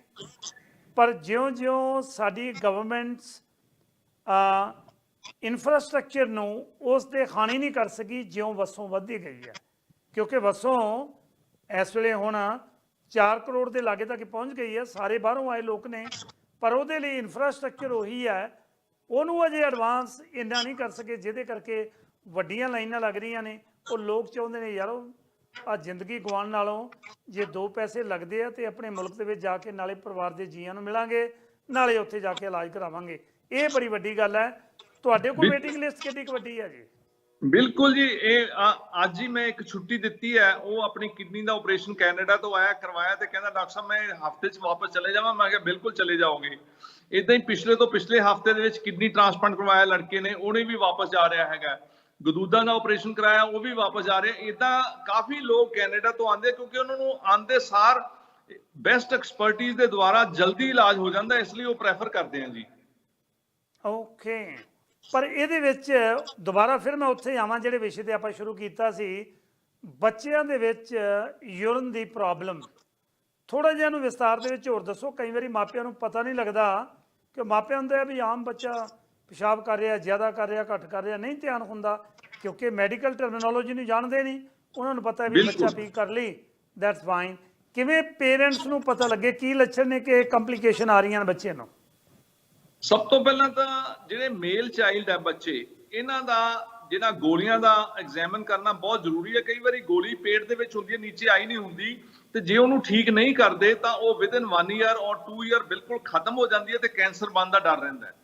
ਪਰ ਜਿਉਂ-ਜਿਉਂ ਸਾਡੀ ਗਵਰਨਮੈਂਟਸ ਇਨਫਰਾਸਟ੍ਰਕਚਰ ਨੂੰ ਉਸ ਦੇ ਹਾਨੀ ਨਹੀਂ ਕਰ ਸਕੀ, ਜਿਉਂ ਵਸੋਂ ਵੱਧਦੀ ਗਈ ਹੈ। ਕਿਉਂਕਿ ਵਸੋਂ ਇਸ ਵੇਲੇ ਹੁਣ 4 ਕਰੋੜ ਦੇ ਲਾਗੇ ਤੱਕ ਪਹੁੰਚ ਗਈ ਹੈ। ਸਾਰੇ ਬਾਹਰੋਂ ਆਏ ਲੋਕ ਨੇ, ਪਰ ਉਹਦੇ ਲਈ ਇਨਫਰਾਸਟ੍ਰਕਚਰ ਉਹੀ ਹੈ। ਉਹਨੂੰ ਅਜੇ ਐਡਵਾਂਸ ਇੰਨਾ ਨਹੀਂ ਕਰ ਸਕੇ, ਜਿਹਦੇ ਕਰਕੇ ਵੱਡੀਆਂ ਲਾਈਨਾਂ ਲੱਗ ਰਹੀਆਂ ਨੇ। ਉਹ ਲੋਕ ਚਾਹੁੰਦੇ ਨੇ, ਯਾਰੋ ਆ ਜ਼ਿੰਦਗੀ ਗਵਾਉਣ ਨਾਲੋਂ ਜੇ ਦੋ ਪੈਸੇ ਲੱਗਦੇ ਆ ਤੇ ਆਪਣੇ ਮੁਲਕ ਦੇ ਵਿੱਚ ਜਾ ਕੇ ਨਾਲੇ ਪਰਿਵਾਰ ਦੇ ਜੀਆਂ ਨੂੰ ਮਿਲਾਂਗੇ, ਨਾਲੇ ਉੱਥੇ ਜਾ ਕੇ ਇਲਾਜ ਕਰਾਵਾਂਗੇ। ਇਹ ਬੜੀ ਵੱਡੀ ਗੱਲ ਹੈ। ਤੁਹਾਡੇ ਕੋਲ ਵੇਟਿੰਗ ਲਿਸਟ ਕਿੰਨੀ ਕੁ ਵੱਡੀ ਹੈ ਜੀ ਬਿਲਕੁਲ ਜੀ ਇਹ ਅੱਜ ਹੀ ਮੈਂ ਇੱਕ ਛੁੱਟੀ ਦਿੱਤੀ ਹੈ ਉਹ ਆਪਣੀ ਕਿਡਨੀ ਦਾ ਆਪਰੇਸ਼ਨ ਕੈਨੇਡਾ ਤੋਂ ਆਇਆ ਕਰਵਾਇਆ ਤੇ ਕਹਿੰਦਾ ਡਾਕਟਰ ਸਾਹਿਬ ਮੈਂ ਹਫ਼ਤੇ 'ਚ ਵਾਪਸ ਚਲੇ ਜਾਵਾਂ। ਮੈਂ ਕਿਹਾ ਬਿਲਕੁਲ ਚਲੇ ਜਾਓਗੇ। ਇਦਾਂ ਹੀ ਪਿਛਲੇ ਤੋਂ ਪਿਛਲੇ ਹਫ਼ਤੇ ਦੇ ਵਿੱਚ ਕਿਡਨੀ ਟ੍ਰਾਂਸਪਲਾਂਟ ਕਰਵਾਇਆ ਲੜਕੇ ਨੇ ਉਹਨੇ ਵੀ ਵਾਪਸ ਜਾ ਰਿਹਾ ਹੈਗਾ। ਗਦੂਦਾਂ ਦਾ ਆਪਰੇਸ਼ਨ ਕਰਾਇਆ ਉਹ ਵੀ ਵਾਪਸ ਜਾ ਰਿਹਾ। ਇਦਾਂ ਕਾਫੀ ਲੋਕ ਕੈਨੇਡਾ ਤੋਂ ਆਉਂਦੇ ਕਿਉਂਕਿ ਉਹਨਾਂ ਨੂੰ ਆਂਦੇ ਸਾਰ ਬੈਸਟ ਐਕਸਪਰਟਿਜ਼ ਦੇ ਦੁਆਰਾ ਜਲਦੀ ਇਲਾਜ ਹੋ ਜਾਂਦਾ ਇਸ ਲਈ ਉਹ ਪ੍ਰੈਫਰ ਕਰਦੇ ਆ ਜੀ। ਓਕੇ ਪਰ ਇਹਦੇ ਵਿੱਚ ਦੁਬਾਰਾ ਫਿਰ ਮੈਂ ਉੱਥੇ ਆਵਾਂ ਜਿਹੜੇ ਵਿਸ਼ੇ ਤੇ ਆਪਾਂ ਸ਼ੁਰੂ ਕੀਤਾ ਸੀ ਬੱਚਿਆਂ ਦੇ ਵਿੱਚ ਯੂਰਨ ਦੀ ਪ੍ਰੋਬਲਮ ਥੋੜਾ ਜਿਹਾ ਨੂੰ ਵਿਸਤਾਰ ਦੇ ਵਿੱਚ ਹੋਰ ਦੱਸੋ ਕਈ ਵਾਰੀ ਮਾਪਿਆਂ ਨੂੰ ਪਤਾ ਨਹੀਂ ਲੱਗਦਾ ਕਿ ਮਾਪਿਆਂ ਹੁੰਦੇ ਆ ਵੀ ਆਮ ਬੱਚਾ ਪਿਸ਼ਾਬ ਕਰ ਰਿਹਾ ਜ਼ਿਆਦਾ ਕਰ ਰਿਹਾ ਘੱਟ ਕਰ ਰਿਹਾ ਨਹੀਂ ਧਿਆਨ ਹੁੰਦਾ ਕਿਉਂਕਿ ਮੈਡੀਕਲ ਟਰਮੀਨੋਲੋਜੀ ਨੂੰ ਜਾਣਦੇ ਨਹੀਂ ਉਹਨਾਂ ਨੂੰ ਪਤਾ ਵੀ। ਬੱਚਾ ਪੀ ਕਰ ਲਈ ਦੈਟਸ ਫਾਈਨ ਕਿਵੇਂ ਪੇਰੈਂਟਸ ਨੂੰ ਪਤਾ ਲੱਗੇ ਕੀ ਲੱਛਣ ਨੇ ਕਿ ਕੰਪਲਿਕੇਸ਼ਨ ਆ ਰਹੀਆਂ ਨੇ ਬੱਚੇ ਨੂੰ? ਸਭ ਤੋਂ ਪਹਿਲਾਂ ਤਾਂ ਜਿਹੜੇ ਮੇਲ ਚਾਈਲਡ ਹੈ ਬੱਚੇ ਇਹਨਾਂ ਦਾ ਜਿਹੜਾ ਗੋਲੀਆਂ ਦਾ ਐਗਜ਼ਾਮਨ ਕਰਨਾ ਬਹੁਤ ਜ਼ਰੂਰੀ ਹੈ। ਕਈ ਵਾਰੀ ਗੋਲੀ ਪੇਟ ਦੇ ਵਿੱਚ ਹੁੰਦੀ ਹੈ ਨੀਚੇ ਆਈ ਨਹੀਂ ਹੁੰਦੀ ਤੇ ਜੇ ਉਹਨੂੰ ਠੀਕ ਨਹੀਂ ਕਰਦੇ ਤਾਂ ਉਹ ਵਿਦਨ 1 ਇਅਰ ਔਰ 2 ਇਅਰ ਬਿਲਕੁਲ ਖਤਮ ਹੋ ਜਾਂਦੀ ਹੈ ਤੇ ਕੈਂਸਰ ਬਣਨ ਦਾ ਡਰ ਰਹਿੰਦਾ ਹੈ।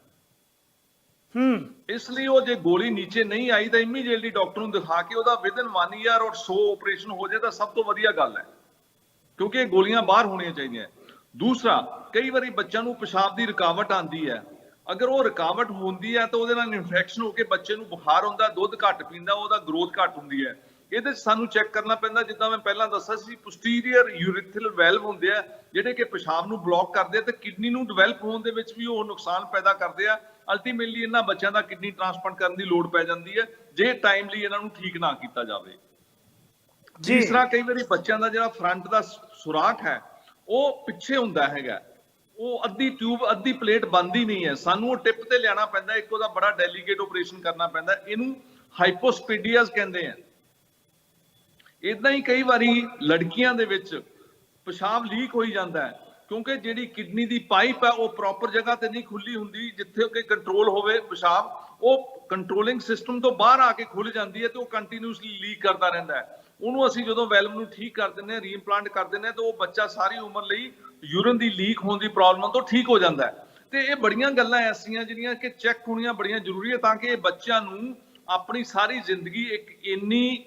ਹੂੰ। ਇਸ ਲਈ ਉਹ ਜੇ ਗੋਲੀ ਨੀਚੇ ਨਹੀਂ ਆਈ ਤਾਂ ਇਮੀਡੀਏਟਲੀ ਡਾਕਟਰ ਨੂੰ ਦਿਖਾ ਕੇ ਉਹਦਾ ਵਿਦਨ 1 ਇਅਰ ਔਰ 100 ਆਪਰੇਸ਼ਨ ਹੋ ਜਾਏ ਤਾਂ ਸਭ ਤੋਂ ਵਧੀਆ ਗੱਲ ਹੈ। ਕਿਉਂਕਿ ਇਹ ਗੋਲੀਆਂ ਬਾਹਰ ਹੋਣੀਆਂ ਚਾਹੀਦੀਆਂ ਦੂਸਰਾ ਕਈ ਵਾਰੀ ਬੱਚਿਆਂ ਨੂੰ ਪਿਸ਼ਾਬ ਦੀ ਰੁਕਾਵਟ ਆਂਦੀ ਹੈ। ਅਗਰ ਉਹ ਰੁਕਾਵਟ ਹੁੰਦੀ ਹੈ ਤਾਂ ਉਹਦੇ ਨਾਲ ਇਨਫੈਕਸ਼ਨ ਹੋ ਕੇ ਬੱਚੇ ਨੂੰ ਬੁਖਾਰ ਹੁੰਦਾ ਦੁੱਧ ਘੱਟ ਪੀਂਦਾ ਉਹਦਾ ਗਰੋਥ ਘੱਟ ਹੁੰਦੀ ਹੈ। ਇਹਦੇ ਸਾਨੂੰ ਚੈੱਕ ਕਰਨਾ ਪੈਂਦਾ ਜਿੱਦਾਂ ਮੈਂ ਪਹਿਲਾਂ ਦੱਸਿਆ ਸੀ ਪੋਸਟੀਰੀਅਰ ਯੂਰੀਥਰਲ ਵੈਲਵ ਹੁੰਦੇ ਆ ਜਿਹੜੇ ਕਿ ਪਿਸ਼ਾਬ ਨੂੰ ਬਲੌਕ ਕਰਦੇ ਆ ਤੇ ਕਿਡਨੀ ਨੂੰ ਡਿਵੈਲਪ ਹੋਣ ਦੇ ਵਿੱਚ ਵੀ ਉਹ ਨੁਕਸਾਨ ਪੈਦਾ ਕਰਦੇ ਆ। ਅਲਟੀਮੇਟਲੀ ਇਹਨਾਂ ਬੱਚਿਆਂ ਦਾ ਕਿਡਨੀ ਟ੍ਰਾਂਸਪਲਾਂਟ ਕਰਨ ਦੀ ਲੋੜ ਪੈ ਜਾਂਦੀ ਹੈ ਜੇ ਟਾਈਮਲੀ ਇਹਨਾਂ ਨੂੰ ਠੀਕ ਨਾ ਕੀਤਾ ਜਾਵੇ। ਜੀ। ਤੀਸਰਾ ਕਈ ਵਾਰੀ ਬੱਚਿਆਂ ਦਾ ਜਿਹੜਾ ਫਰੰਟ ਦਾ ਸੁਰਾਖ ਹੈ ਉਹ ਪਿੱਛੇ ਹੁੰਦਾ ਹੈਗਾ। ਉਹ ਅੱਧੀ ਟਿਊਬ ਅੱਧੀ ਪਲੇਟ ਬੰਦੀ ਨਹੀਂ ਹੈ। ਸਾਨੂੰ ਉਹ ਟਿਪ ਤੇ ਲਿਆਣਾ ਪੈਂਦਾ ਇੱਕ ਉਹਦਾ ਬੜਾ ਡੈਲੀਕੇਟ ਆਪਰੇਸ਼ਨ ਕਰਨਾ ਪੈਂਦਾ ਇਹਨੂੰ ਹਾਈਪੋਸਪੀਡੀਆਸ ਕਹਿੰਦੇ ਆ। ਇਦਾਂ ਹੀ ਕਈ ਵਾਰੀ ਲੜਕੀਆਂ ਦੇ ਵਿੱਚ ਪਿਸ਼ਾਬ ਲੀਕ ਹੋਈ ਜਾਂਦਾ ਹੈ। ਕਿਉਂਕਿ ਜਿਹੜੀ ਕਿਡਨੀ ਦੀ ਪਾਈਪ ਹੈ, ਉਹ ਪ੍ਰੋਪਰ ਜਗ੍ਹਾ ਤੇ ਨਹੀਂ ਖੁੱਲੀ ਹੁੰਦੀ। ਜਿੱਥੇ ਕਿ ਕੰਟਰੋਲ ਹੋਵੇ ਪਿਸ਼ਾਬ, ਉਹ ਕੰਟਰੋਲਿੰਗ ਸਿਸਟਮ ਤੋਂ ਬਾਹਰ ਆ ਕੇ ਖੁੱਲ ਜਾਂਦੀ ਹੈ ਤੇ ਉਹ ਕੰਟੀਨਿਊਸਲੀ ਲੀਕ ਕਰਦਾ ਰਹਿੰਦਾ ਹੈ। ਉਹਨੂੰ ਅਸੀਂ ਜਦੋਂ ਵੈਲਵ ਨੂੰ ਠੀਕ ਕਰ ਦਿੰਦੇ ਹਾਂ ਰੀਇੰਪਲਾਂਟ ਕਰ ਦਿੰਦੇ ਹਾਂ, ਤਾਂ ਉਹ ਬੱਚਾ ਸਾਰੀ ਉਮਰ ਲਈ ਯੂਰਿਨ ਦੀ ਲੀਕ ਹੋਣ ਦੀ ਪ੍ਰੋਬਲਮ ਤੋਂ ਠੀਕ ਹੋ ਜਾਂਦਾ ਹੈ। ਤੇ ਇਹ ਬੜੀਆਂ ਗੱਲਾਂ ਐਸੀਆਂ ਜਿਹੜੀਆਂ ਕਿ ਚੈੱਕ ਹੋਣੀਆਂ ਬੜੀਆਂ ਜ਼ਰੂਰੀ ਹੈ ਤਾਂ ਕਿ ਇਹ ਬੱਚਿਆਂ ਨੂੰ ਆਪਣੀ ਸਾਰੀ ਜ਼ਿੰਦਗੀ ਇੱਕ ਇੰਨੀ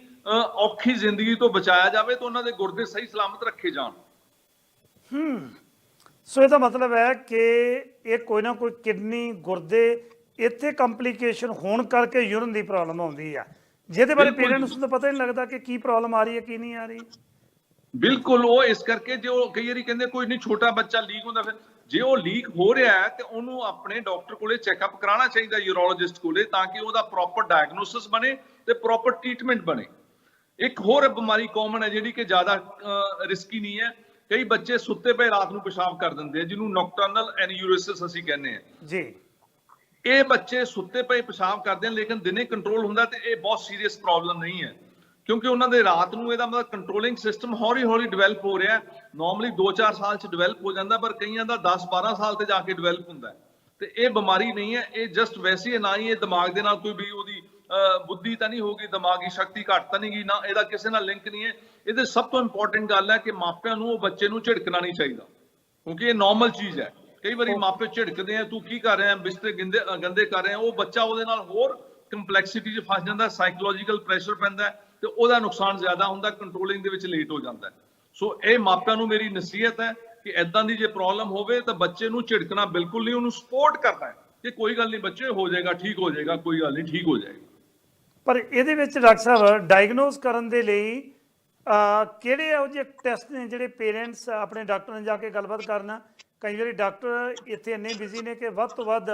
ਔਖੀ ਜ਼ਿੰਦਗੀ ਤੋਂ ਬਚਾਇਆ ਜਾਵੇ ਤਾਂ ਉਹਨਾਂ ਦੇ ਗੁਰਦੇ ਸਹੀ ਸਲਾਮਤ ਰੱਖੇ ਜਾਣ। ਸੋ ਇਹਦਾ ਮਤਲਬ ਹੈ ਕਿ ਇਹ ਕੋਈ ਨਾ ਕੋਈ ਕਿਡਨੀ, ਗੁਰਦੇ, ਇੱਥੇ ਕੰਪਲਿਕੇਸ਼ਨ ਹੋਣ ਕਰਕੇ ਯੂਰਨ ਦੀ ਪ੍ਰੋਬਲਮ ਆਉਂਦੀ ਆ। ਜਿਹਦੇ ਬਾਰੇ। ਪੇਰੈਂਟਸ ਨੂੰ ਤਾਂ ਪਤਾ ਹੀ ਨਹੀਂ ਲੱਗਦਾ ਕਿ ਕੀ ਪ੍ਰੋਬਲਮ ਆ ਰਹੀ ਹੈ ਕੀ ਨਹੀਂ ਆ ਰਹੀ। ਬਿਲਕੁਲ ਉਹ ਇਸ ਕਰਕੇ ਜੇ ਉਹ ਕਈ ਵਾਰੀ ਕਹਿੰਦੇ ਕੋਈ ਨਹੀਂ ਛੋਟਾ ਬੱਚਾ ਲੀਕ ਹੁੰਦਾ ਫਿਰ ਜੇ ਉਹ ਲੀਕ ਹੋ ਰਿਹਾ ਹੈ ਤੇ ਉਹਨੂੰ ਆਪਣੇ ਡਾਕਟਰ ਕੋਲੇ ਚੈੱਕਅਪ ਕਰਾਉਣਾ ਚਾਹੀਦਾ ਯੂਰੋਲੋਜਿਸਟ ਕੋਲੇ ਤਾਂ ਕਿ ਉਹਦਾ ਪ੍ਰੋਪਰ ਡਾਇਗਨੋਸਿਸ ਬਣੇ ਤੇ ਪ੍ਰੋਪਰ ਟ੍ਰੀਟਮੈਂਟ ਬਣੇ। ਇੱਕ ਹੋਰ ਬਿਮਾਰੀ ਕਾਮਨ ਹੈ ਜਿਹੜੀ ਕਿ ਜ਼ਿਆਦਾ ਰਿਸਕੀ ਨਹੀਂ ਹੈ। ਕਈ ਬੱਚੇ ਸੁੱਤੇ ਪਏ ਰਾਤ ਨੂੰ ਪਿਸ਼ਾਬ ਕਰ ਦਿੰਦੇ ਆ ਜਿਹਨੂੰ ਨੋਕਟਰਨਲ ਐਨਯੂਰਿਸਿਸ ਅਸੀਂ ਕਹਿੰਦੇ ਆ। ਜੀ। ਇਹ ਬੱਚੇ ਸੁੱਤੇ ਪਏ ਪਿਸ਼ਾਬ ਕਰਦੇ ਨੇ, ਲੇਕਿਨ ਦਿਨੇ ਕੰਟਰੋਲ ਹੁੰਦਾ ਤੇ ਇਹ ਬਹੁਤ ਸੀਰੀਅਸ ਪ੍ਰੋਬਲਮ ਨਹੀਂ ਹੈ। ਕਿਉਂਕਿ ਉਹਨਾਂ ਦੇ ਰਾਤ ਨੂੰ ਇਹਦਾ ਮਤਲਬ ਕੰਟਰੋਲਿੰਗ ਸਿਸਟਮ ਹੌਲੀ ਹੌਲੀ ਡਿਵੈਲਪ ਹੋ ਰਿਹਾ ਨਾਰਮਲੀ 2-4 ਸਾਲ ਚ ਡਿਵੈਲਪ ਹੋ ਜਾਂਦਾ, ਪਰ ਕਈਆਂ ਦਾ 10-12 ਸਾਲ ਤੇ ਜਾ ਕੇ ਡਿਵੈਲਪ ਹੁੰਦਾ ਹੈ। ਤੇ ਇਹ ਬਿਮਾਰੀ ਨਹੀਂ ਹੈ, ਇਹ ਜਸਟ ਵੈਸੀ ਹੈ ਨਾ ਹੀ ਇਹ ਦਿਮਾਗ ਦੇ ਨਾਲ ਕੋਈ ਵੀ ਉਹਦੀ ਬੁੱਧੀ ਤਾਂ ਨਹੀਂ ਹੋਗੀ ਦਿਮਾਗੀ ਸ਼ਕਤੀ ਘੱਟ ਤਾਂ ਨਹੀਂ ਗਈ ਨਾ ਇਹਦਾ ਕਿਸੇ ਨਾਲ ਲਿੰਕ ਨਹੀਂ ਹੈ। ਇਹਦੇ ਸਭ ਤੋਂ ਇੰਪੋਰਟੈਂਟ ਗੱਲ ਹੈ ਕਿ ਮਾਪਿਆਂ ਨੂੰ, ਉਹ ਬੱਚੇ ਨੂੰ ਝਿੜਕਣਾ ਨਹੀਂ ਚਾਹੀਦਾ। ਕਿਉਂਕਿ ਇਹ ਨਾਰਮਲ ਚੀਜ਼ ਹੈ। ਕਈ ਵਾਰੀ ਮਾਪੇ ਝਿੜਕਦੇ ਆ ਤੂੰ ਕੀ ਕਰ ਰਿਹਾ ਬਿਸਤਰੇ ਗੰਦੇ ਗੰਦੇ ਕਰ ਰਿਹਾ ਉਹ ਬੱਚਾ ਉਹਦੇ ਨਾਲ ਹੋਰ ਕੰਪਲੈਕਸਿਟੀ 'ਚ ਫਸ ਜਾਂਦਾ ਸਾਈਕੋਲੋਜੀਕਲ ਪ੍ਰੈਸ਼ਰ ਪੈਂਦਾ ਤੇ ਉਹਦਾ ਨੁਕਸਾਨ ਜ਼ਿਆਦਾ ਹੁੰਦਾ ਕੰਟਰੋਲਿੰਗ ਦੇ ਵਿੱਚ ਲੇਟ ਹੋ ਜਾਂਦਾ ਸੋ ਇਹ ਮਾਪਿਆਂ ਨੂੰ ਮੇਰੀ ਨਸੀਹਤ ਹੈ ਕਿ ਐਦਾਂ ਦੀ ਜੇ ਪ੍ਰੋਬਲਮ ਹੋਵੇ ਤਾਂ ਬੱਚੇ ਨੂੰ ਝਿੜਕਣਾ ਬਿਲਕੁਲ ਨਹੀਂ ਉਹਨੂੰ ਸਪੋਰਟ ਕਰਨਾ ਹੈ। ਕਿ ਕੋਈ ਗੱਲ ਨਹੀਂ ਬੱਚੇ ਹੋ ਜਾਏਗਾ ਠੀਕ ਹੋ ਜਾਏਗਾ ਕੋਈ ਗੱਲ ਨਹੀਂ ਠੀਕ ਹੋ ਜਾਏਗਾ। ਪਰ ਇਹਦੇ ਵਿੱਚ ਡਾਕਟਰ ਸਾਹਿਬ ਡਾਇਗਨੋਸ ਕਰਨ ਦੇ ਲਈ ਕਿਹੜੇ ਇਹੋ ਜਿਹੇ ਟੈਸਟ ਨੇ ਜਿਹੜੇ ਪੇਰੈਂਟਸ ਆਪਣੇ ਡਾਕਟਰ ਨਾਲ ਜਾ ਕੇ ਗੱਲਬਾਤ ਕਰਨ ਕਈ ਵਾਰੀ ਡਾਕਟਰ ਇੱਥੇ ਇੰਨੇ ਬਿਜ਼ੀ ਨੇ ਕਿ ਵੱਧ ਤੋਂ ਵੱਧ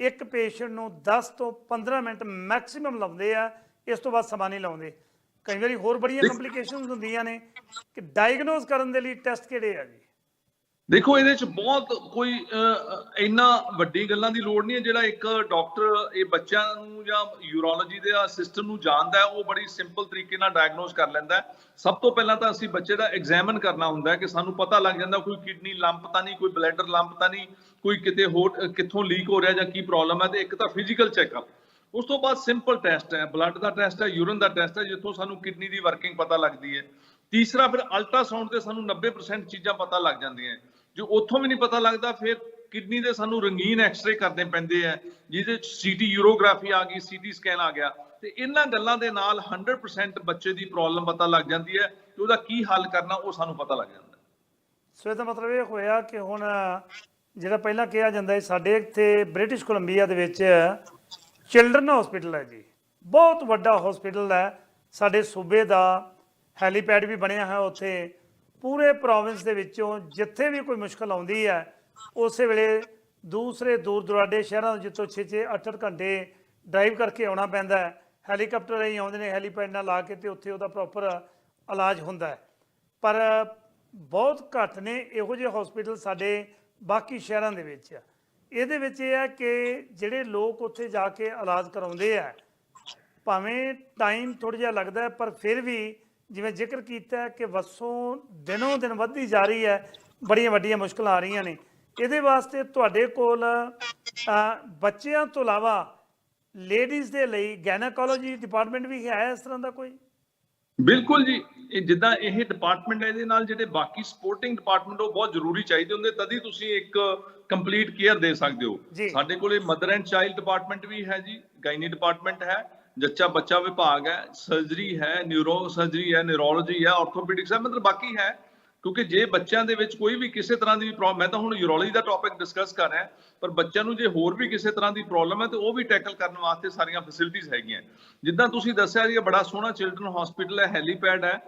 ਇੱਕ ਪੇਸ਼ੈਂਟ ਨੂੰ 10 ਤੋਂ 15 ਮਿੰਟ ਮੈਕਸਿਮਮ ਲਾਉਂਦੇ ਆ ਇਸ ਤੋਂ ਵੱਧ ਸਮਾਂ ਨਹੀਂ ਲਾਉਂਦੇ। ਕਈ ਵਾਰੀ ਹੋਰ ਬੜੀਆਂ ਕੰਪਲਿਕੇਸ਼ਨਸ ਹੁੰਦੀਆਂ ਨੇ ਕਿ ਡਾਇਗਨੋਸ ਕਰਨ ਦੇ ਲਈ ਟੈਸਟ ਕਿਹੜੇ ਆ ਜੀ? ਦੇਖੋ, ਇਹਦੇ ਚ ਬਹੁਤ ਕੋਈ ਇੰਨਾ ਵੱਡੀ ਗੱਲਾਂ ਦੀ ਲੋੜ ਨਹੀਂ ਹੈ। ਜਿਹੜਾ ਇੱਕ ਡਾਕਟਰ ਇਹ ਬੱਚਿਆਂ ਨੂੰ ਜਾਂ ਯੂਰੋਲੋਜੀ ਦੇ ਸਿਸਟਮ ਨੂੰ ਜਾਣਦਾ ਹੈ, ਉਹ ਬੜੀ ਸਿੰਪਲ ਤਰੀਕੇ ਨਾਲ ਡਾਇਗਨੋਸ ਕਰ ਲੈਂਦਾ ਹੈ। ਸਭ ਤੋਂ ਪਹਿਲਾਂ ਤਾਂ ਅਸੀਂ ਬੱਚੇ ਦਾ ਐਗਜ਼ਾਮਨ ਕਰਨਾ ਹੁੰਦਾ ਹੈ ਕਿ ਸਾਨੂੰ ਪਤਾ ਲੱਗ ਜਾਂਦਾ ਕੋਈ ਕਿਡਨੀ ਲੰਪ ਤਾਂ ਨਹੀਂ, ਕੋਈ ਬਲੈਡਰ ਲੰਪ ਤਾਂ ਨਹੀਂ, ਕੋਈ ਕਿਤੇ ਹੋਰ ਕਿੱਥੋਂ ਲੀਕ ਹੋ ਰਿਹਾ ਜਾਂ ਕੀ ਪ੍ਰੋਬਲਮ ਹੈ ਤੇ ਇੱਕ ਤਾਂ ਫਿਜ਼ੀਕਲ ਚੈੱਕਅਪ ਉਸ ਤੋਂ ਬਾਅਦ ਸਿੰਪਲ ਟੈਸਟ ਹੈ। ਬਲੱਡ ਦਾ ਟੈਸਟ ਹੈ ਯੂਰਨ ਦਾ ਟੈਸਟ ਹੈ, ਜਿੱਥੋਂ ਸਾਨੂੰ ਕਿਡਨੀ ਦੀ ਵਰਕਿੰਗ ਪਤਾ ਲੱਗਦੀ ਹੈ। ਤੀਸਰਾ, ਫਿਰ ਅਲਟਰਾਸਾਊਂਡ ਤੇ ਸਾਨੂੰ 90% ਚੀਜ਼ਾਂ ਪਤਾ ਲੱਗ ਜਾਂਦੀਆਂ ਜੋ ਉੱਥੋਂ ਵੀ ਨਹੀਂ ਪਤਾ ਲੱਗਦਾ, ਫਿਰ ਕਿਡਨੀ ਦੇ ਸਾਨੂੰ ਰੰਗੀਨ ਐਕਸ-ਰੇ ਕਰਨੇ ਪੈਂਦੇ ਆ, ਜਿਹਦੇ ਚ ਸੀਟੀ ਯੂਰੋਗ੍ਰਾਫੀ ਆ ਗਈ ਸੀਟੀ ਸਕੈਨ ਆ ਗਿਆ, ਤੇ ਇਹਨਾਂ ਗੱਲਾਂ ਦੇ ਨਾਲ 100% ਬੱਚੇ ਦੀ ਪ੍ਰੋਬਲਮ ਪਤਾ ਲੱਗ ਜਾਂਦੀ ਹੈ ਤੇ ਉਹਦਾ ਕੀ ਹੱਲ ਕਰਨਾ, ਉਹ ਸਾਨੂੰ ਪਤਾ ਲੱਗ ਜਾਂਦਾ। ਸੋ ਇਹਦਾ ਮਤਲਬ ਇਹ ਹੋਇਆ ਕਿ ਹੁਣ, ਜਿਹੜਾ ਪਹਿਲਾਂ ਕਿਹਾ ਜਾਂਦਾ ਸੀ, ਸਾਡੇ ਇੱਥੇ ਬ੍ਰਿਟਿਸ਼ ਕੋਲੰਬੀਆ ਦੇ ਵਿੱਚ ਚਿਲਡਰਨ ਹਸਪੀਟਲ ਹੈ ਜੀ। ਬਹੁਤ ਵੱਡਾ ਹਸਪੀਟਲ ਹੈ। ਸਾਡੇ ਸੂਬੇ ਦਾ ਹੈਲੀਪੈਡ ਵੀ ਬਣਿਆ ਹੈ ਉੱਥੇ। ਪੂਰੇ ਪ੍ਰੋਵਿੰਸ ਦੇ ਵਿੱਚੋਂ ਜਿੱਥੇ ਵੀ ਕੋਈ ਮੁਸ਼ਕਲ ਆਉਂਦੀ ਹੈ, ਉਸੇ ਵੇਲੇ ਦੂਸਰੇ ਦੂਰ ਦੁਰਾਡੇ ਸ਼ਹਿਰਾਂ ਤੋਂ ਜਿੱਥੋਂ 6-6 8-8 ਘੰਟੇ ਡਰਾਈਵ ਕਰਕੇ ਆਉਣਾ ਪੈਂਦਾ ਹੈ। ਹੈਲੀਕਾਪਟਰ ਹੀ ਆਉਂਦੇ ਨੇ, ਹੈਲੀਪੈਡ ਨਾਲ ਲਾ ਕੇ ਤੇ ਉੱਥੇ ਉਹਦਾ ਪ੍ਰੋਪਰ ਇਲਾਜ ਹੁੰਦਾ ਹੈ। ਪਰ ਬਹੁਤ ਘੱਟ ਨੇ ਇਹੋ ਜਿਹੇ ਹਸਪੀਟਲ ਸਾਡੇ ਬਾਕੀ ਸ਼ਹਿਰਾਂ ਦੇ ਵਿੱਚ। ਇਹਦੇ ਵਿੱਚ ਇਹ ਹੈ ਕਿ ਜਿਹੜੇ ਲੋਕ ਉੱਥੇ ਜਾ ਕੇ ਇਲਾਜ ਕਰਾਉਂਦੇ ਆ, ਭਾਵੇਂ ਟਾਈਮ ਥੋੜਾ ਜਿਹਾ ਲੱਗਦਾ ਪਰ ਫਿਰ ਵੀ ਜਿਵੇਂ ਜ਼ਿਕਰ ਕੀਤਾ ਹੈ ਕਿ ਵਸੋਂ ਦਿਨੋਂ ਦਿਨ ਵੱਧਦੀ ਜਾ ਰਹੀ ਹੈ ਬੜੀਆਂ ਵੱਡੀਆਂ ਮੁਸ਼ਕਲਾਂ ਆ ਰਹੀਆਂ ਨੇ। ਇਹਦੇ ਵਾਸਤੇ ਤੁਹਾਡੇ ਕੋਲ ਬੱਚਿਆਂ ਤੋਂ ਇਲਾਵਾ ਲੇਡੀਜ਼ ਦੇ ਲਈ ਗੈਨਾਕੋਲੋਜੀ ਡਿਪਾਰਟਮੈਂਟ ਵੀ ਹੈ ਇਸ ਤਰ੍ਹਾਂ ਦਾ ਕੋਈ? ਬਿਲਕੁਲ ਜੀ। ਇਹ ਜਿੱਦਾਂ ਇਹ ਡਿਪਾਰਟਮੈਂਟ ਹੈ ਇਹਦੇ ਨਾਲ ਜਿਹੜੇ ਬਾਕੀ ਸਪੋਰਟਿੰਗ ਡਿਪਾਰਟਮੈਂਟ ਉਹ ਬਹੁਤ ਜ਼ਰੂਰੀ ਚਾਹੀਦੇ ਹੁੰਦੇ ਤਦ ਹੀ ਤੁਸੀਂ ਇੱਕ ਕੰਪਲੀਟ ਕੇਅਰ ਦੇ ਸਕਦੇ। ਹੋ। ਸਾਡੇ ਕੋਲੇ ਮਦਰ ਐਂਡ ਚਾਈਲਡ ਡਿਪਾਰਟਮੈਂਟ ਵੀ ਹੈ ਜੀ ਗਾਇਨੀ ਡਿਪਾਰਟਮੈਂਟ ਹੈ ਜੱਚਾ ਬੱਚਾ ਵਿਭਾਗ ਹੈ ਸਰਜਰੀ ਹੈ ਨਿਊਰੋ ਸਰਜਰੀ ਹੈ ਨਿਊਰੋਲੋਜੀ ਹੈ ਆਰਥੋਪੈਡਿਕਸ ਹੈ, ਮਤਲਬ ਬਾਕੀ ਹੈ। ਕਿਉਂਕਿ ਜੇ ਬੱਚਿਆਂ ਦੇ ਵਿੱਚ ਕੋਈ ਵੀ ਕਿਸੇ ਤਰ੍ਹਾਂ ਦੀ ਵੀ ਪ੍ਰੋਬਲਮ ਮੈਂ ਤਾਂ ਹੁਣ ਯੂਰੋਲੋਜੀ ਦਾ ਟੌਪਿਕ ਡਿਸਕਸ ਕਰ ਰਿਹਾ, ਪਰ ਬੱਚਿਆਂ ਨੂੰ ਜੇ ਹੋਰ ਵੀ ਕਿਸੇ ਤਰ੍ਹਾਂ ਦੀ ਪ੍ਰੋਬਲਮ ਹੈ, ਤੇ ਉਹ ਵੀ ਟੈਕਲ ਕਰਨ ਵਾਸਤੇ ਸਾਰੀਆਂ ਫੈਸਿਲਿਟੀਆਂ ਹੈਗੀਆਂ। ਜਿੱਦਾਂ ਤੁਸੀਂ ਦੱਸਿਆ ਜੀ ਇਹ ਬੜਾ ਸੋਹਣਾ ਚਿਲਡਰਨ ਹਸਪੀਟਲ ਹੈ ਹੈਲੀਪੈਡ ਹੈ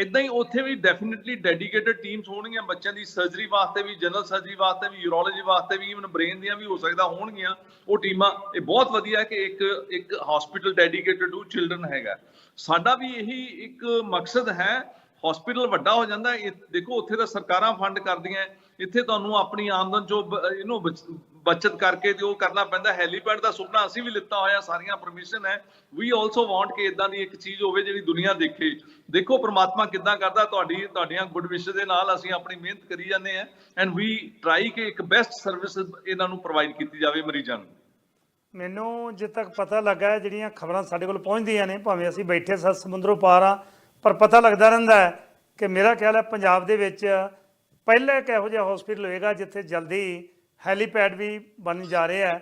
ਇਦਾਂ ਹੀ ਉੱਥੇ ਵੀ ਡੈਫੀਨਿਟਲੀ ਡੈਡੀਕੇਟਡ ਟੀਮਸ ਹੋਣਗੀਆਂ, ਬੱਚਿਆਂ ਦੀ ਸਰਜਰੀ ਵਾਸਤੇ ਵੀ ਜਨਰਲ ਸਰਜਰੀ ਵਾਸਤੇ ਵੀ ਯੂਰੋਲੋਜੀ ਵਾਸਤੇ ਵੀ ਇਵਨ ਬ੍ਰੇਨ ਦੀਆਂ ਵੀ ਹੋ ਸਕਦਾ ਹੋਣਗੀਆਂ। ਉਹ ਟੀਮਾਂ, ਇਹ ਬਹੁਤ ਵਧੀਆ ਹੈ ਕਿ ਇੱਕ ਇੱਕ ਹਸਪੀਟਲ ਡੈਡੀਕੇਟਡ ਟੂ ਚਿਲਡਰਨ ਹੈਗਾ। ਸਾਡਾ ਵੀ ਇਹੀ ਇੱਕ ਮਕਸਦ ਹੈ ਹਸਪੀਟਲ ਵੱਡਾ ਹੋ ਜਾਂਦਾ ਇਹ ਦੇਖੋ ਉੱਥੇ ਤਾਂ ਸਰਕਾਰਾਂ ਫੰਡ ਕਰਦੀਆਂ ਇੱਥੇ ਤੁਹਾਨੂੰ ਆਪਣੀ ਆਮਦਨ ਚੋਂ ਇਹਨੂੰ ਬਚਤ ਕਰਕੇ ਤੇ ਉਹ ਕਰਨਾ ਪੈਂਦਾ, ਹੈਲੀਪੈਡ ਦਾ ਸੁਪਨਾ ਅਸੀਂ ਵੀ ਲਿੱਤਾ ਹੋਇਆ, ਸਾਰੀਆਂ ਪਰਮਿਸ਼ਨ ਹੈ ਵੀ ਆਲਸੋ ਵਾਂਟ ਕਿ ਇਦਾਂ ਦੀ ਇੱਕ ਚੀਜ਼ ਹੋਵੇ ਜਿਹੜੀ ਦੁਨੀਆ ਦੇਖੇ। ਦੇਖੋ ਪ੍ਰਮਾਤਮਾ ਕਿੱਦਾਂ ਕਰਦਾ, ਤੁਹਾਡੀ, ਤੁਹਾਡੀਆਂ ਗੁੱਡ ਵਿਸ਼ ਦੇ ਨਾਲ ਅਸੀਂ ਆਪਣੀ ਮਿਹਨਤ ਕਰੀ ਜਾਂਦੇ ਆ ਐਂਡ ਵੀ ਟਰਾਈ ਕਿ ਇੱਕ ਬੈਸਟ ਸਰਵਿਸ ਇਹਨਾਂ ਨੂੰ ਪ੍ਰੋਵਾਈਡ ਕੀਤੀ ਜਾਵੇ ਮਰੀਜ਼ਾਂ ਨੂੰ। ਮੈਨੂੰ ਜਿੱਥੇ ਤੱਕ ਪਤਾ ਲੱਗਾ ਜਿਹੜੀਆਂ ਖਬਰਾਂ ਸਾਡੇ ਕੋਲ ਪਹੁੰਚਦੀਆਂ ਨੇ, ਭਾਵੇਂ ਅਸੀਂ ਬੈਠੇ ਸੱਤ ਸਮੁੰਦਰੋਂ ਪਾਰ ਆ ਪਰ ਪਤਾ ਲੱਗਦਾ ਰਹਿੰਦਾ ਹੈ ਕਿ ਮੇਰਾ ਖਿਆਲ ਹੈ ਪੰਜਾਬ ਦੇ ਵਿੱਚ ਪਹਿਲਾ ਇੱਕ ਇਹੋ ਜਿਹਾ ਹਸਪੀਟਲ ਹੋਏਗਾ ਜਿੱਥੇ ਜਲਦੀ ਹੈਲੀਪੈਡ ਵੀ ਬਣ ਜਾ ਰਿਹਾ ਹੈ।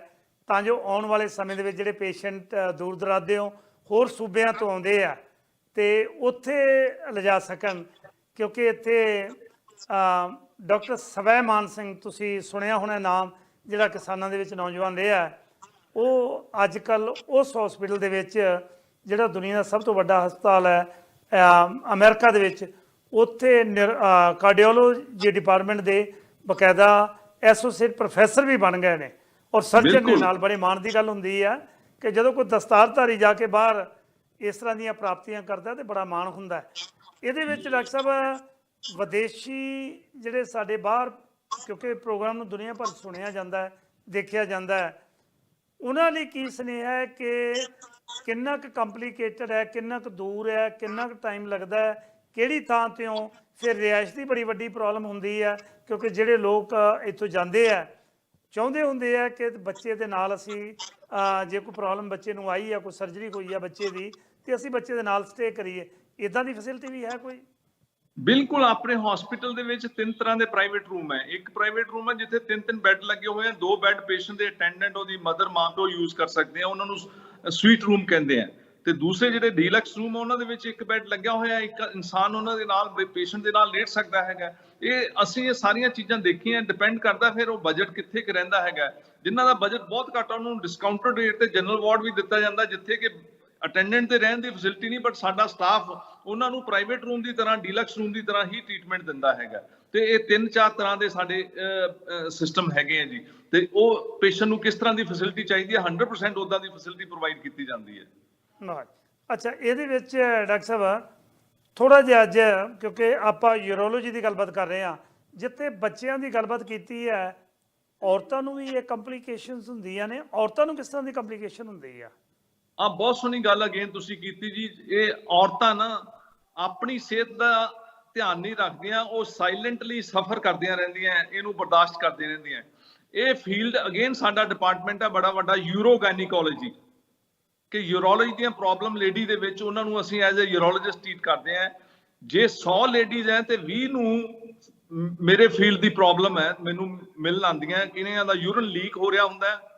ਤਾਂ ਜੋ ਆਉਣ ਵਾਲੇ ਸਮੇਂ ਦੇ ਵਿੱਚ ਜਿਹੜੇ ਪੇਸ਼ੈਂਟ ਦੂਰ ਦਰਾਡਿਓਂ ਹੋਰ ਸੂਬਿਆਂ ਤੋਂ ਆਉਂਦੇ ਆ ਤੇ ਉੱਥੇ ਲਿਜਾ ਸਕਣ। ਕਿਉਂਕਿ ਇੱਥੇ ਅ, ਡਾਕਟਰ ਸਵੈ ਮਾਨ ਸਿੰਘ ਤੁਸੀਂ ਸੁਣਿਆ ਹੋਣਾ ਨਾਮ ਜਿਹੜਾ ਕਿਸਾਨਾਂ ਦੇ ਵਿੱਚ ਨੌਜਵਾਨ ਰਿਹਾ ਉਹ ਅੱਜ ਕੱਲ ਉਸ ਹਸਪੀਟਲ ਦੇ ਵਿੱਚ ਜਿਹੜਾ ਦੁਨੀਆ ਦਾ ਸਭ ਤੋਂ ਵੱਡਾ ਹਸਪਤਾਲ ਹੈ ਅਮਰੀਕਾ ਦੇ ਵਿੱਚ ਉੱਥੇ ਕਾਰਡੀਓਲੋਜੀ ਡਿਪਾਰਟਮੈਂਟ ਦੇ ਬਕਾਇਦਾ ਐਸੋਸੀਏਟ ਪ੍ਰੋਫੈਸਰ ਵੀ ਬਣ ਗਏ ਨੇ ਔਰ ਸਰਜਨ ਦੇ। ਨਾਲ ਬੜੇ ਮਾਣ ਦੀ ਗੱਲ ਹੁੰਦੀ ਹੈ ਕਿ ਜਦੋਂ ਕੋਈ ਦਸਤਾਰਧਾਰੀ ਜਾ ਕੇ ਬਾਹਰ ਇਸ ਤਰ੍ਹਾਂ ਦੀਆਂ ਪ੍ਰਾਪਤੀਆਂ ਕਰਦਾ ਤੇ ਬੜਾ ਮਾਣ ਹੁੰਦਾ ਇਹਦੇ ਵਿੱਚ ਡਾਕਟਰ ਸਾਹਿਬ ਵਿਦੇਸ਼ੀ ਜਿਹੜੇ ਸਾਡੇ ਬਾਹਰ ਕਿਉਂਕਿ ਪ੍ਰੋਗਰਾਮ ਨੂੰ ਦੁਨੀਆ ਭਰ ਸੁਣਿਆ ਜਾਂਦਾ ਹੈ ਦੇਖਿਆ ਜਾਂਦਾ ਹੈ ਉਹਨਾਂ ਲਈ ਕੀ ਸੁਨੇਹਾ ਹੈ ਕਿ ਕਿੰਨਾ ਕੁ ਕੰਪਲਿਕੇਟਡ ਹੈ, ਕਿੰਨਾ ਕੁ ਦੂਰ ਹੈ, ਕਿੰਨਾ ਕੁ ਟਾਈਮ ਲੱਗਦਾ ਹੈ, ਕਿਹੜੀ ਥਾਂ ਤੋਂ ਫਿਰ ਰਿਹਾਇਸ਼ ਦੀ ਬੜੀ ਵੱਡੀ ਪ੍ਰੋਬਲਮ ਹੁੰਦੀ ਹੈ, ਕਿਉਂਕਿ ਜਿਹੜੇ ਲੋਕ ਇੱਥੋਂ ਜਾਂਦੇ ਆ, ਚਾਹੁੰਦੇ ਹੁੰਦੇ ਆ ਕਿ ਬੱਚੇ ਦੇ ਨਾਲ ਅਸੀਂ ਜੇ ਕੋਈ ਪ੍ਰੋਬਲਮ ਬੱਚੇ ਨੂੰ ਆਈ ਆ, ਕੋਈ ਸਰਜਰੀ ਹੋਈ ਆ ਬੱਚੇ ਦੀ, ਤੇ ਅਸੀਂ ਬੱਚੇ ਦੇ ਨਾਲ ਸਟੇ ਕਰੀਏ। ਇਦਾਂ ਦੀ ਫੈਸਿਲਿਟੀ ਵੀ ਹੈ ਕੋਈ? ਬਿਲਕੁਲ ਆਪਣੇ ਹਸਪੀਟਲ ਦੇ ਵਿੱਚ ਤਿੰਨ ਤਰ੍ਹਾਂ ਦੇ ਪ੍ਰਾਈਵੇਟ ਰੂਮ ਹੈ। ਇੱਕ ਪ੍ਰਾਈਵੇਟ ਰੂਮ ਹੈ ਜਿੱਥੇ ਤਿੰਨ ਤਿੰਨ ਬੈੱਡ ਲੱਗੇ ਹੋਏ ਆ। ਦੋ ਬੈੱਡ ਪੇਸ਼ੈਂਟ ਦੇ ਅਟੈਂਡੈਂਟ ਉਹਦੀ ਮਦਰ ਮਾਂ ਤੋਂ ਯੂਜ਼ ਕਰ ਸਕਦੇ ਆ। ਉਹਨਾਂ ਨੂੰ ਸਵੀਟ ਰੂਮ ਕਹਿੰਦੇ ਆ। ਤੇ ਦੂਸਰੇ ਜਿਹੜੇ ਡੀਲਕਸ ਰੂਮ ਆ, ਉਹਨਾਂ ਦੇ ਵਿੱਚ ਇੱਕ ਬੈੱਡ ਲੱਗਿਆ ਹੋਇਆ। ਇੱਕ ਇਨਸਾਨ ਉਹਨਾਂ ਦੇ ਨਾਲ ਪੇਸ਼ੈਂਟ ਦੇ ਨਾਲ ਲੇਟ ਸਕਦਾ ਹੈਗਾ। ਇਹ ਅਸੀਂ ਇਹ ਸਾਰੀਆਂ ਚੀਜ਼ਾਂ ਦੇਖੀਆਂ। ਡਿਪੈਂਡ ਕਰਦਾ ਫਿਰ ਉਹ ਬਜਟ ਕਿੱਥੇ ਕੁ ਰਹਿੰਦਾ ਹੈਗਾ। ਜਿਨ੍ਹਾਂ ਦਾ ਬਜਟ ਬਹੁਤ ਘੱਟ ਆ, ਉਹਨੂੰ ਡਿਸਕਾਊਂਟਡ ਰੇਟ ਤੇ ਜਨਰਲ ਵਾਰਡ ਵੀ ਦਿੱਤਾ ਜਾਂਦਾ, ਜਿੱਥੇ ਕਿ ਅਟੈਂਡੈਂਟ ਤੇ ਰਹਿਣ ਦੀ ਫੈਸਿਲਿਟੀ ਨਹੀਂ ਬਟ ਸਾਡਾ ਸਟਾਫ ਉਹਨਾਂ ਨੂੰ ਪ੍ਰਾਈਵੇਟ ਰੂਮ ਦੀ ਤਰ੍ਹਾਂ ਡੀਲਕਸ ਰੂਮ ਦੀ ਤਰ੍ਹਾਂ ਹੀ ਟ੍ਰੀਟਮੈਂਟ ਦਿੰਦਾ ਹੈਗਾ। ਤੇ ਇਹ ਤਿੰਨ ਚਾਰ ਤਰ੍ਹਾਂ ਦੇ ਸਾਡੇ ਸਿਸਟਮ ਹੈਗੇ ਆ ਜੀ। ਤੇ ਉਹ ਪੇਸ਼ੈਂਟ ਨੂੰ ਕਿਸ ਤਰ੍ਹਾਂ ਦੀ ਫੈਸਿਲਿਟੀ ਚਾਹੀਦੀ ਹੈ? 100% ਉਦਾਂ ਦੀ ਫੈਸਿਲਿਟੀ ਪ੍ਰੋਵਾਈਡ ਕੀਤੀ ਜਾਂਦੀ ਹੈ। ਨਾ ਅੱਛਾ, ਇਹਦੇ ਵਿੱਚ ਡਾਕਟਰ ਸਾਹਿਬ ਥੋੜਾ ਜਿਹਾ ਅੱਜ, ਕਿਉਂਕਿ ਆਪਾਂ ਯੂਰੋਲੋਜੀ ਦੀ ਗੱਲਬਾਤ ਕਰ ਰਹੇ ਹਾਂ, ਜਿੱਥੇ ਬੱਚਿਆਂ ਦੀ ਗੱਲਬਾਤ ਕੀਤੀ ਹੈ, ਔਰਤਾਂ ਨੂੰ ਵੀ ਇਹ ਕੰਪਲਿਕੇਸ਼ਨਸ ਹੁੰਦੀਆਂ ਨੇ। ਔਰਤਾਂ ਨੂੰ ਕਿਸ ਤਰ੍ਹਾਂ ਦੀ ਕੰਪਲਿਕੇਸ਼ਨ ਹੁੰਦੀ ਆ? ਆ ਬਹੁਤ ਸੋਹਣੀ ਗੱਲ ਅਗੇਨ ਤੁਸੀਂ ਕੀਤੀ ਜੀ, ਇਹ ਔਰਤਾਂ ਨਾ ਆਪਣੀ ਸਿਹਤ ਦਾ ਧਿਆਨ ਨਹੀਂ ਰੱਖਦੀਆਂ, ਉਹ ਸਾਇਲੈਂਟਲੀ ਸਫਰ ਕਰਦੀਆਂ ਰਹਿੰਦੀਆਂ, ਇਹਨੂੰ ਬਰਦਾਸ਼ਤ ਕਰਦੀਆਂ ਰਹਿੰਦੀਆਂ। ਇਹ ਫੀਲਡ ਅਗੇਨ ਸਾਡਾ ਡਿਪਾਰਟਮੈਂਟ ਹੈ ਬੜਾ ਵੱਡਾ ਯੂਰੋਗਾਇਨਿਕੋਲੋਜੀ ਕਿ ਯੂਰੋਲੋਜੀ ਦੀਆਂ ਪ੍ਰੋਬਲਮ ਲੇਡੀ ਦੇ ਵਿੱਚ ਉਹਨਾਂ ਨੂੰ ਅਸੀਂ ਐਜ਼ ਅ ਯੂਰੋਲੋਜਿਸਟ ਟ੍ਰੀਟ ਕਰਦੇ ਹਾਂ। ਜੇ 100 ਲੇਡੀਜ਼ ਹੈ ਤੇ 20 ਨੂੰ ਮੇਰੇ ਫੀਲਡ ਦੀ ਪ੍ਰੋਬਲਮ ਹੈ, ਮੈਨੂੰ ਮਿਲਣ ਆਉਂਦੀਆਂ ਕਿ ਦਾ ਯੂਰਨ ਲੀਕ ਹੋ ਰਿਹਾ ਹੁੰਦਾ। ਹੈ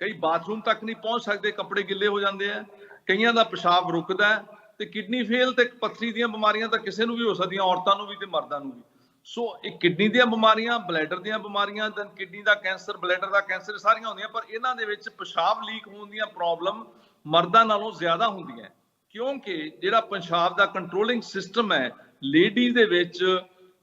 ਕਈ ਬਾਥਰੂਮ ਤੱਕ ਨਹੀਂ ਪਹੁੰਚ ਸਕਦੇ, ਕੱਪੜੇ ਗਿੱਲੇ ਹੋ ਜਾਂਦੇ ਆ, ਕਈਆਂ ਦਾ ਪਿਸ਼ਾਬ ਰੁਕਦਾ ਹੈ ਤੇ ਕਿਡਨੀ ਫੇਲ ਤੇ ਪੱਥਰੀ ਦੀਆਂ ਬਿਮਾਰੀਆਂ ਤਾਂ ਕਿਸੇ ਨੂੰ ਵੀ ਹੋ ਸਕਦੀਆਂ, ਔਰਤਾਂ ਨੂੰ ਵੀ ਤੇ ਮਰਦਾਂ ਨੂੰ ਵੀ। ਸੋ ਇਹ ਕਿਡਨੀ ਦੀਆਂ ਬਿਮਾਰੀਆਂ, ਬਲੈਡਰ ਦੀਆਂ ਬਿਮਾਰੀਆਂ, ਦੈਨ ਕਿਡਨੀ ਦਾ ਕੈਂਸਰ, ਬਲੈਡਰ ਦਾ ਕੈਂਸਰ ਸਾਰੀਆਂ ਹੁੰਦੀਆਂ, ਪਰ ਇਹਨਾਂ ਦੇ ਵਿੱਚ ਪਿਸ਼ਾਬ ਲੀਕ ਹੋਣ ਦੀਆਂ ਪ੍ਰੋਬਲਮ ਮਰਦਾਂ ਨਾਲੋਂ ਜ਼ਿਆਦਾ ਹੁੰਦੀਆਂ ਕਿਉਂਕਿ ਜਿਹੜਾ ਪੰਜਾਬ ਦਾ ਕੰਟਰੋਲਿੰਗ ਸਿਸਟਮ ਹੈ, ਲੇਡੀ ਦੇ ਵਿੱਚ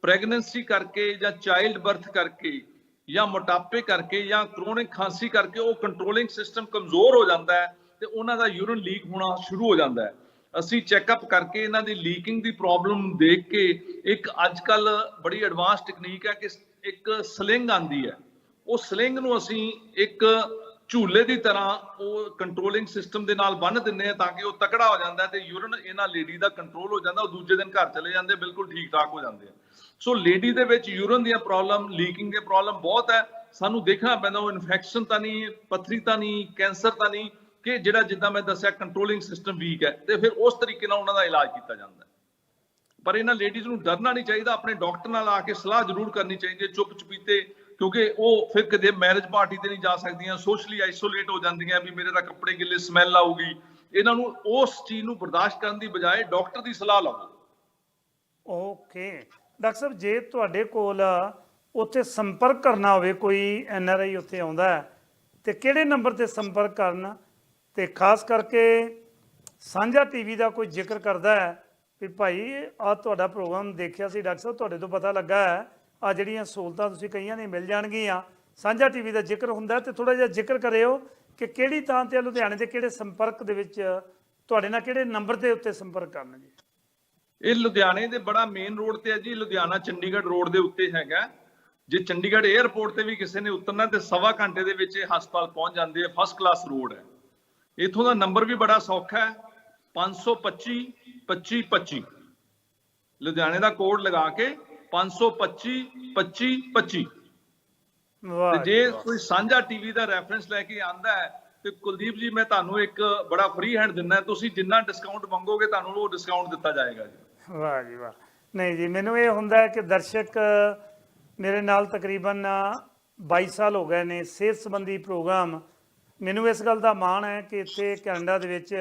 ਪ੍ਰੈਗਨੈਂਸੀ ਕਰਕੇ ਜਾਂ ਚਾਈਲਡ ਬਰਥ ਕਰਕੇ ਜਾਂ ਮੋਟਾਪੇ ਕਰਕੇ ਜਾਂ ਕ੍ਰੋਨਿਕ ਖਾਂਸੀ ਕਰਕੇ ਉਹ ਕੰਟਰੋਲਿੰਗ ਸਿਸਟਮ ਕਮਜ਼ੋਰ ਹੋ ਜਾਂਦਾ ਹੈ ਤੇ ਉਹਨਾਂ ਦਾ ਯੂਰਨ ਲੀਕ ਹੋਣਾ ਸ਼ੁਰੂ ਹੋ ਜਾਂਦਾ ਹੈ। ਅਸੀਂ ਚੈੱਕਅਪ ਕਰਕੇ ਇਹਨਾਂ ਦੀ ਲੀਕਿੰਗ ਦੀ ਪ੍ਰੋਬਲਮ ਦੇਖ ਕੇ ਇੱਕ ਅੱਜਕੱਲ ਬੜੀ ਐਡਵਾਂਸ ਟੈਕਨੀਕ ਹੈ ਕਿ ਇੱਕ ਸਲਿੰਗ ਆਂਦੀ ਹੈ। ਉਹ ਸਲਿੰਗ ਨੂੰ ਅਸੀਂ ਇੱਕ ਝੂਲੇ ਦੀ ਤਰ੍ਹਾਂ ਉਹ ਕੰਟਰੋਲਿੰਗ ਸਿਸਟਮ ਦੇ ਨਾਲ ਬੰਨ੍ਹ ਦਿੰਦੇ ਆ ਤਾਂ ਕਿ ਉਹ ਤਕੜਾ ਹੋ ਜਾਂਦਾ ਤੇ ਯੂਰਿਨ ਇਹਨਾਂ ਲੇਡੀ ਦਾ ਕੰਟਰੋਲ ਹੋ ਜਾਂਦਾ, ਉਹ ਦੂਜੇ ਦਿਨ ਘਰ ਚਲੇ ਜਾਂਦੇ, ਬਿਲਕੁਲ ਠੀਕ ਠਾਕ ਹੋ ਜਾਂਦੇ ਆ। ਸੋ ਲੇਡੀ ਦੇ ਵਿੱਚ ਯੂਰਿਨ ਦੀਆਂ ਪ੍ਰੋਬਲਮ ਲੀਕਿੰਗ ਦੀਆਂ ਪ੍ਰੋਬਲਮ ਬਹੁਤ ਹੈ। ਸਾਨੂੰ ਦੇਖਣਾ ਪੈਂਦਾ, ਉਹ ਇਨਫੈਕਸ਼ਨ ਤਾਂ ਨਹੀਂ, ਪਥਰੀ ਤਾਂ ਨਹੀਂ ਕੈਂਸਰ ਤਾਂ ਨਹੀਂ, ਕਿ ਜਿਹੜਾ ਜਿੱਦਾਂ ਮੈਂ ਦੱਸਿਆ ਕੰਟਰੋਲਿੰਗ ਸਿਸਟਮ ਵੀਕ ਹੈ ਤੇ ਫਿਰ ਉਸ ਤਰੀਕੇ ਨਾਲ ਉਹਨਾਂ ਦਾ ਇਲਾਜ ਕੀਤਾ ਜਾਂਦਾ ਪਰ ਇਹਨਾਂ ਲੇਡੀਜ਼ ਨੂੰ ਡਰਨਾ ਨਹੀਂ ਚਾਹੀਦਾ, ਆਪਣੇ ਡਾਕਟਰ ਨਾਲ ਆ ਕੇ ਸਲਾਹ ਜ਼ਰੂਰ ਕਰਨੀ ਚਾਹੀਦੀ ਹੈ ਚੁੱਪ ਚੁਪੀਤੇ ਕਿਉਂਕਿ ਉਹ ਫਿਰ ਕਦੇ ਮੈਰਿਜ ਪਾਰਟੀ ਤੇ ਨਹੀਂ ਜਾ ਸਕਦੀਆਂ ਸੋਸ਼ਲੀ ਆਈਸੋਲੇਟ ਹੋ ਜਾਂਦੀਆਂ ਵੀ ਮੇਰੇ ਤਾਂ ਕੱਪੜੇ ਗਿੱਲੇ ਸਮੈਲ ਆਊਗੀ। ਇਹਨਾਂ ਨੂੰ ਉਸ ਚੀਜ਼ ਨੂੰ ਬਰਦਾਸ਼ਤ ਕਰਨ ਦੀ ਬਜਾਏ ਡਾਕਟਰ ਦੀ ਸਲਾਹ ਲਵੋ ਓਕੇ ਡਾਕਟਰ ਸਾਹਿਬ, ਜੇ ਤੁਹਾਡੇ ਕੋਲ ਉੱਥੇ ਸੰਪਰਕ ਕਰਨਾ ਹੋਵੇ, ਕੋਈ ਐਨ ਆਰ ਆਈ ਉੱਥੇ ਆਉਂਦਾ ਤੇ ਕਿਹੜੇ ਨੰਬਰ ਤੇ ਸੰਪਰਕ ਕਰਨ? ਤੇ ਖਾਸ ਕਰਕੇ ਸਾਂਝਾ ਟੀਵੀ ਦਾ ਕੋਈ ਜ਼ਿਕਰ ਕਰਦਾ ਹੈ, ਵੀ ਭਾਈ ਆ ਤੁਹਾਡਾ ਪ੍ਰੋਗਰਾਮ ਦੇਖਿਆ ਸੀ, ਡਾਕਟਰ ਸਾਹਿਬ, ਤੁਹਾਡੇ ਤੋਂ ਪਤਾ ਲੱਗਾ ਹੈ ਆ ਜਿਹੜੀਆਂ ਸਹੂਲਤਾਂ ਤੁਸੀਂ ਕਈਆਂ ਨੇ ਮਿਲ ਜਾਣਗੀਆਂ। ਸਾਂਝਾ ਟੀਵੀ ਦਾ ਜ਼ਿਕਰ ਹੁੰਦਾ ਤੇ ਥੋੜਾ ਜਿਹਾ ਜ਼ਿਕਰ ਕਰਿਓ ਕਿ ਕਿਹੜੀ ਥਾਂ ਤੇ ਲੁਧਿਆਣੇ ਦੇ ਕਿਹੜੇ ਸੰਪਰਕ ਦੇ ਵਿੱਚ ਤੁਹਾਡੇ ਨਾਲ ਕਿਹੜੇ ਨੰਬਰ ਦੇ ਉੱਤੇ ਸੰਪਰਕ ਕਰਨਗੇ ਇਹ ਲੁਧਿਆਣੇ ਦੇ ਬੜਾ ਮੇਨ ਰੋਡ ਤੇ ਹੈ ਜੀ, ਲੁਧਿਆਣਾ ਚੰਡੀਗੜ੍ਹ ਰੋਡ ਦੇ ਉੱਤੇ ਹੈਗਾ। ਜੇ ਚੰਡੀਗੜ੍ਹ 에ਅਰਪੋਰਟ ਤੇ ਵੀ ਕਿਸੇ ਨੇ ਉਤਰਨਾ ਤੇ ਸਵਾ ਘੰਟੇ ਦੇ ਵਿੱਚ ਇਹ ਹਸਪਤਾਲ ਪਹੁੰਚ ਜਾਂਦੇ ਆ ਫਸਟ ਕਲਾਸ ਰੋਡ ਹੈ। ਇਥੋਂ ਦਾ ਨੰਬਰ ਵੀ ਬੜਾ ਸੌਖਾ ਹੈ 525 25 25 ਲੁਧਿਆਣੇ ਦਾ ਕੋਡ ਲਗਾ ਕੇ 525 25 25 ਵਾਹ ਤੇ ਜੇ ਕੋਈ ਸਾਂਝਾ ਟੀਵੀ ਦਾ ਰੈਫਰੈਂਸ ਲੈ ਕੇ ਆਂਦਾ ਹੈ ਤੇ ਕੁਲਦੀਪ ਜੀ ਮੈਂ ਤੁਹਾਨੂੰ ਇੱਕ ਬੜਾ ਫ੍ਰੀ ਹੈਂਡ ਦਿੰਦਾ ਤੁਸੀਂ ਜਿੰਨਾ ਡਿਸਕਾਊਂਟ ਮੰਗੋਗੇ ਤੁਹਾਨੂੰ ਉਹ ਡਿਸਕਾਊਂਟ ਦਿੱਤਾ ਜਾਏਗਾ ਜੀ। ਵਾਹ ਜੀ ਵਾਹ। ਨਹੀਂ ਜੀ ਮੈਨੂੰ ਇਹ ਹੁੰਦਾ ਕਿ ਦਰਸ਼ਕ ਮੇਰੇ ਨਾਲ ਤਕਰੀਬਨ 22 ਸਾਲ ਹੋ ਗਏ ਨੇ ਸਿਹਤ ਸੰਬੰਧੀ ਪ੍ਰੋਗਰਾਮ। ਮੈਨੂੰ ਇਸ ਗੱਲ ਦਾ ਮਾਣ ਹੈ ਕਿ ਇੱਥੇ ਕੈਨੇਡਾ ਦੇ ਵਿੱਚ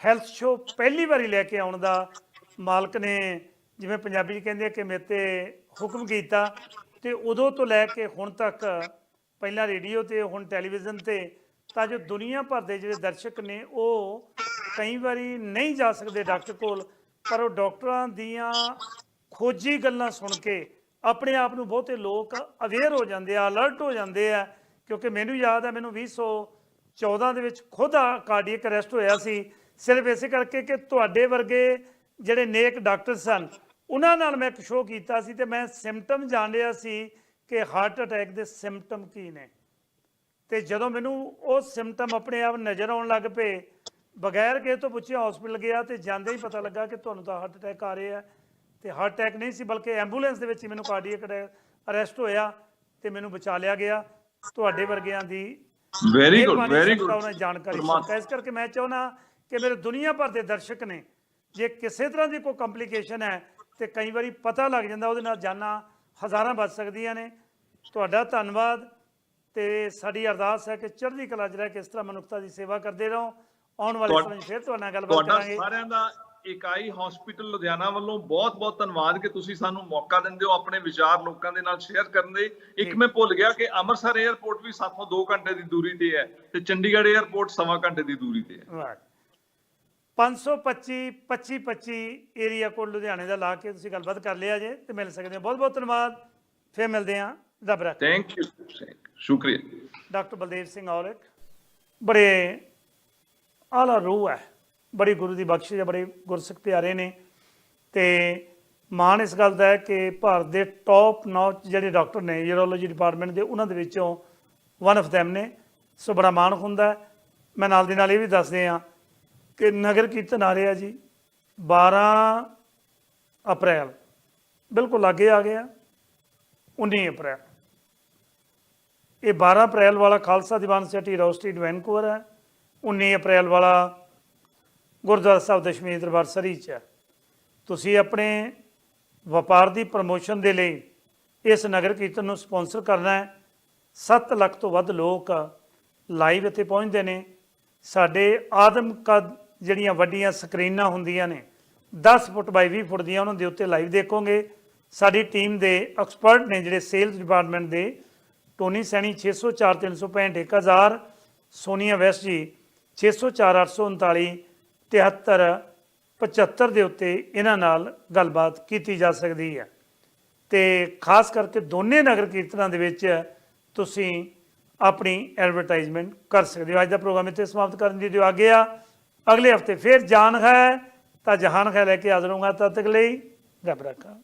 ਹੈਲਥ ਸ਼ੋ ਪਹਿਲੀ ਵਾਰੀ ਲੈ ਕੇ ਆਉਣ ਦਾ ਮਾਲਕ ਨੇ ਜਿਵੇਂ ਪੰਜਾਬੀ 'ਚ ਕਹਿੰਦੇ ਆ ਕਿ ਮੇਰੇ ਤੇ ਹੁਕਮ ਕੀਤਾ ਤੇ ਉਦੋਂ ਤੋਂ ਲੈ ਕੇ ਹੁਣ ਤੱਕ ਪਹਿਲਾਂ ਰੇਡੀਓ ਤੇ, ਹੁਣ ਟੈਲੀਵਿਜ਼ਨ ਤੇ ਤਾਂ ਜੋ ਦੁਨੀਆ ਭਰ ਦੇ ਜਿਹੜੇ ਦਰਸ਼ਕ ਨੇ ਉਹ ਕਈ ਵਾਰੀ ਨਹੀਂ ਜਾ ਸਕਦੇ ਡਾਕਟਰ ਕੋਲ, ਪਰ ਉਹ ਡਾਕਟਰਾਂ ਦੀਆਂ ਖੋਜੀ ਗੱਲਾਂ ਸੁਣ ਕੇ ਆਪਣੇ ਆਪ ਨੂੰ ਬਹੁਤੇ ਲੋਕ ਅਵੇਅਰ ਹੋ ਜਾਂਦੇ ਆ ਅਲਰਟ ਹੋ ਜਾਂਦੇ ਆ, ਕਿਉਂਕਿ ਮੈਨੂੰ ਯਾਦ ਹੈ ਮੈਨੂੰ 2014 ਦੇ ਵਿੱਚ ਖੁਦ ਆ ਕਾਰਡੀਅਕ ਅਰੈਸਟ ਹੋਇਆ ਸੀ। ਸਿਰਫ ਇਸੇ ਕਰਕੇ ਕਿ ਤੁਹਾਡੇ ਵਰਗੇ ਜਿਹੜੇ ਨੇਕ ਡਾਕਟਰ ਸਨ ਉਹਨਾਂ ਨਾਲ ਮੈਂ ਇੱਕ ਸ਼ੋਅ ਕੀਤਾ ਸੀ ਤੇ ਮੈਂ ਸਿੰਪਟਮ ਜਾਣ ਲਿਆ ਸੀ ਕਿ ਹਾਰਟ ਅਟੈਕ ਦੇ ਸਿੰਪਟਮ ਕੀ ਨੇ। ਤੇ ਜਦੋਂ ਮੈਨੂੰ ਉਹ ਸਿੰਪਟਮ ਆਪਣੇ ਆਪ ਨਜ਼ਰ ਆਉਣ ਲੱਗ ਪਏ ਬਗੈਰ ਕਿਸੇ ਤੋਂ ਪੁੱਛੇ ਹਸਪੀਟਲ ਗਿਆ ਤੇ ਜਾਂਦੇ ਹੀ ਪਤਾ ਲੱਗਾ ਕਿ ਤੁਹਾਨੂੰ ਤਾਂ ਹਾਰਟ ਅਟੈਕ ਆ ਰਿਹਾ ਤੇ ਹਾਰਟ ਅਟੈਕ ਨਹੀਂ ਸੀ ਬਲਕਿ ਐਂਬੂਲੈਂਸ ਦੇ ਵਿੱਚ ਹੀ ਮੈਨੂੰ ਕਾਰਡੀਅਕ ਅਰੈਸਟ ਹੋਇਆ ਤੇ ਮੈਨੂੰ ਬਚਾ ਲਿਆ ਗਿਆ ਤੁਹਾਡੇ ਵਰਗਿਆਂ ਦੀ। ਵੈਰੀ ਗੁੱਡ ਵੈਰੀ ਗੁੱਡ ਜਾਣਕਾਰੀ। ਇਸ ਕਰਕੇ ਮੈਂ ਚਾਹੁੰਦਾ ਕਿ ਮੇਰੇ ਦੁਨੀਆ ਭਰ ਦੇ ਦਰਸ਼ਕ ਨੇ ਜੇ ਕਿਸੇ ਤਰ੍ਹਾਂ ਦੀ ਕੋਈ ਕੰਪਲਿਕੇਸ਼ਨ ਹੈ ਤੇ ਕਈ ਵਾਰੀ ਪਤਾ ਲੱਗ ਜਾਂਦਾ ਉਹਦੇ ਨਾਲ ਜਾਨਾਂ ਹਜ਼ਾਰਾਂ ਬਚ ਸਕਦੀਆਂ ਨੇ। ਤੁਹਾਡਾ ਧੰਨਵਾਦ ਤੇ ਸਾਡੀ ਅਰਦਾਸ ਹੈ ਕਿ ਚੜ੍ਹਦੀ ਕਲਾ 'ਚ ਰਹਿ ਕੇ ਇਸ ਤਰ੍ਹਾਂ ਮਨੁੱਖਤਾ ਦੀ ਸੇਵਾ ਕਰਦੇ ਰਹੋ। ਆਉਣ ਵਾਲੇ ਸਮੇਂ ਫਿਰ ਤੁਹਾਡੇ ਨਾਲ ਗੱਲਬਾਤ ਤੁਹਾਡਾ ਕਰਾਂਗੇ। ਸਾਰਿਆਂ ਦਾ ਇਕਾਈ ਹਸਪੀਟਲ ਲੁਧਿਆਣਾ ਵੱਲੋਂ ਬਹੁਤ-ਬਹੁਤ ਧੰਨਵਾਦ ਕਿ ਤੁਸੀਂ ਸਾਨੂੰ ਮੌਕਾ ਦਿੰਦੇ ਹੋ ਆਪਣੇ ਵਿਚਾਰ ਲੋਕਾਂ ਦੇ ਨਾਲ ਸ਼ੇਅਰ ਕਰਨ ਦੇ। ਇੱਕ ਮੈਂ ਭੁੱਲ ਗਿਆ ਕਿ ਅੰਮ੍ਰਿਤਸਰ 에ਅਰਪੋਰਟ ਵੀ ਸਾਥੋਂ 2 ਘੰਟੇ ਦੀ ਦੂਰੀ ਤੇ ਹੈ ਤੇ ਚੰਡੀਗੜ੍ਹ 에ਅਰਪੋਰਟ ਸਵਾ ਘੰਟੇ ਦੀ ਦੂਰੀ ਤੇ ਹੈ। ਵਾਹ। 525 25 25 ਏਰੀਆ ਕੋਡ ਲੁਧਿਆਣੇ ਦਾ ਲਾ ਕੇ ਤੁਸੀਂ ਗੱਲਬਾਤ ਕਰ ਲਿਆ ਜੇ ਤੇ ਮਿਲ ਸਕਦੇ ਹੋ। ਬਹੁਤ ਬਹੁਤ ਧੰਨਵਾਦ। ਫਿਰ ਮਿਲਦੇ ਹਾਂ। ਰੱਬ ਰੱਖ। ਥੈਂਕ ਯੂ ਸ਼ੁਕਰੀਆ। ਡਾਕਟਰ ਬਲਦੇਵ ਸਿੰਘ ਔਲਖ। ਬੜੇ ਆਲਾ ਰੂਹ ਹੈ। ਬੜੀ ਗੁਰੂ ਦੀ ਬਖਸ਼ਿਸ਼ ਹੈ। ਬੜੇ ਗੁਰਸਿੱਖ ਪਿਆਰੇ ਨੇ। ਤੇ ਮਾਣ ਇਸ ਗੱਲ ਦਾ ਹੈ ਕਿ ਭਾਰਤ ਦੇ ਟੌਪ ਨੌਚ ਜਿਹੜੇ ਡਾਕਟਰ ਨੇ ਯੂਰੋਲੋਜੀ ਡਿਪਾਰਟਮੈਂਟ ਦੇ ਉਹਨਾਂ ਦੇ ਵਿੱਚੋਂ ਵਨ ਆਫ them ਨੇ। ਸੋ ਬੜਾ ਮਾਣ ਹੁੰਦਾ। ਮੈਂ ਨਾਲ ਦੀ ਨਾਲ ਇਹ ਵੀ ਦੱਸਦੇ ਹਾਂ ਕਿ ਨਗਰ ਕੀਰਤਨ ਆ ਰਿਹਾ ਜੀ 12 ਅਪ੍ਰੈਲ। ਬਿਲਕੁਲ ਲਾਗੇ ਆ ਗਿਆ 19 ਅਪ੍ਰੈਲ। ਇਹ 12 ਅਪ੍ਰੈਲ ਵਾਲਾ Khalsa Diwan society Ross Street Vancouver ਹੈ 19 ਅਪ੍ਰੈਲ ਵਾਲਾ ਗੁਰਦੁਆਰਾ ਸਾਹਿਬ ਦਸ਼ਮੇਸ਼ ਦਰਬਾਰ ਸਰੀ ਚ ਹੈ। ਤੁਸੀਂ ਆਪਣੇ ਵਪਾਰ ਦੀ ਪ੍ਰਮੋਸ਼ਨ ਦੇ ਲਈ ਇਸ ਨਗਰ ਕੀਰਤਨ ਨੂੰ ਸਪਾਂਸਰ ਕਰਨਾ ਹੈ। 7 ਲੱਖ ਤੋਂ ਵੱਧ ਲੋਕ ਲਾਈਵ ਇੱਥੇ ਪਹੁੰਚਦੇ ਨੇ। ਸਾਡੇ ਆਦਮ ਕਦ ਜਿਹੜੀਆਂ ਵੱਡੀਆਂ ਸਕਰੀਨਾਂ ਹੁੰਦੀਆਂ ਨੇ 10 ਫੁੱਟ ਬਾਈ 20 ਫੁੱਟ ਦੀਆਂ ਉਹਨਾਂ ਦੇ ਉੱਤੇ ਲਾਈਵ ਦੇਖੋਗੇ। ਸਾਡੀ ਟੀਮ ਦੇ ਐਕਸਪਰਟ ਨੇ ਜਿਹੜੇ ਸੇਲਸ ਡਿਪਾਰਟਮੈਂਟ ਦੇ, ਟੋਨੀ ਸੈਣੀ 604 365 1000 ਸੋਨੀਆ ਵੈਸ ਜੀ 604 839 73 75 ਦੇ ਉੱਤੇ ਇਹਨਾਂ ਨਾਲ ਗੱਲਬਾਤ ਕੀਤੀ ਜਾ ਸਕਦੀ ਹੈ। ਤੇ ਖਾਸ ਕਰਕੇ ਦੋਨੇ ਨਗਰ ਕੀਰਤਨਾਂ ਦੇ ਵਿੱਚ ਤੁਸੀਂ ਆਪਣੀ ਐਡਵਰਟਾਈਜ਼ਮੈਂਟ ਕਰ ਸਕਦੇ ਹੋ। ਅੱਜ ਦਾ ਪ੍ਰੋਗਰਾਮ ਇੱਥੇ ਸਮਾਪਤ ਕਰਨ ਦੀ ਦਿਓ ਆਗੇ ਆ ਅਗਲੇ ਹਫ਼ਤੇ ਫਿਰ ਜਾਨ ਹੈ ਤਾਂ ਜਹਾਨ ਹੈ ਲੈ ਕੇ ਹਾਜ਼ਰ ਹੋਊਂਗਾ ਤਦ ਤੱਕ ਲਈ ਰੱਬ ਰੱਖਾ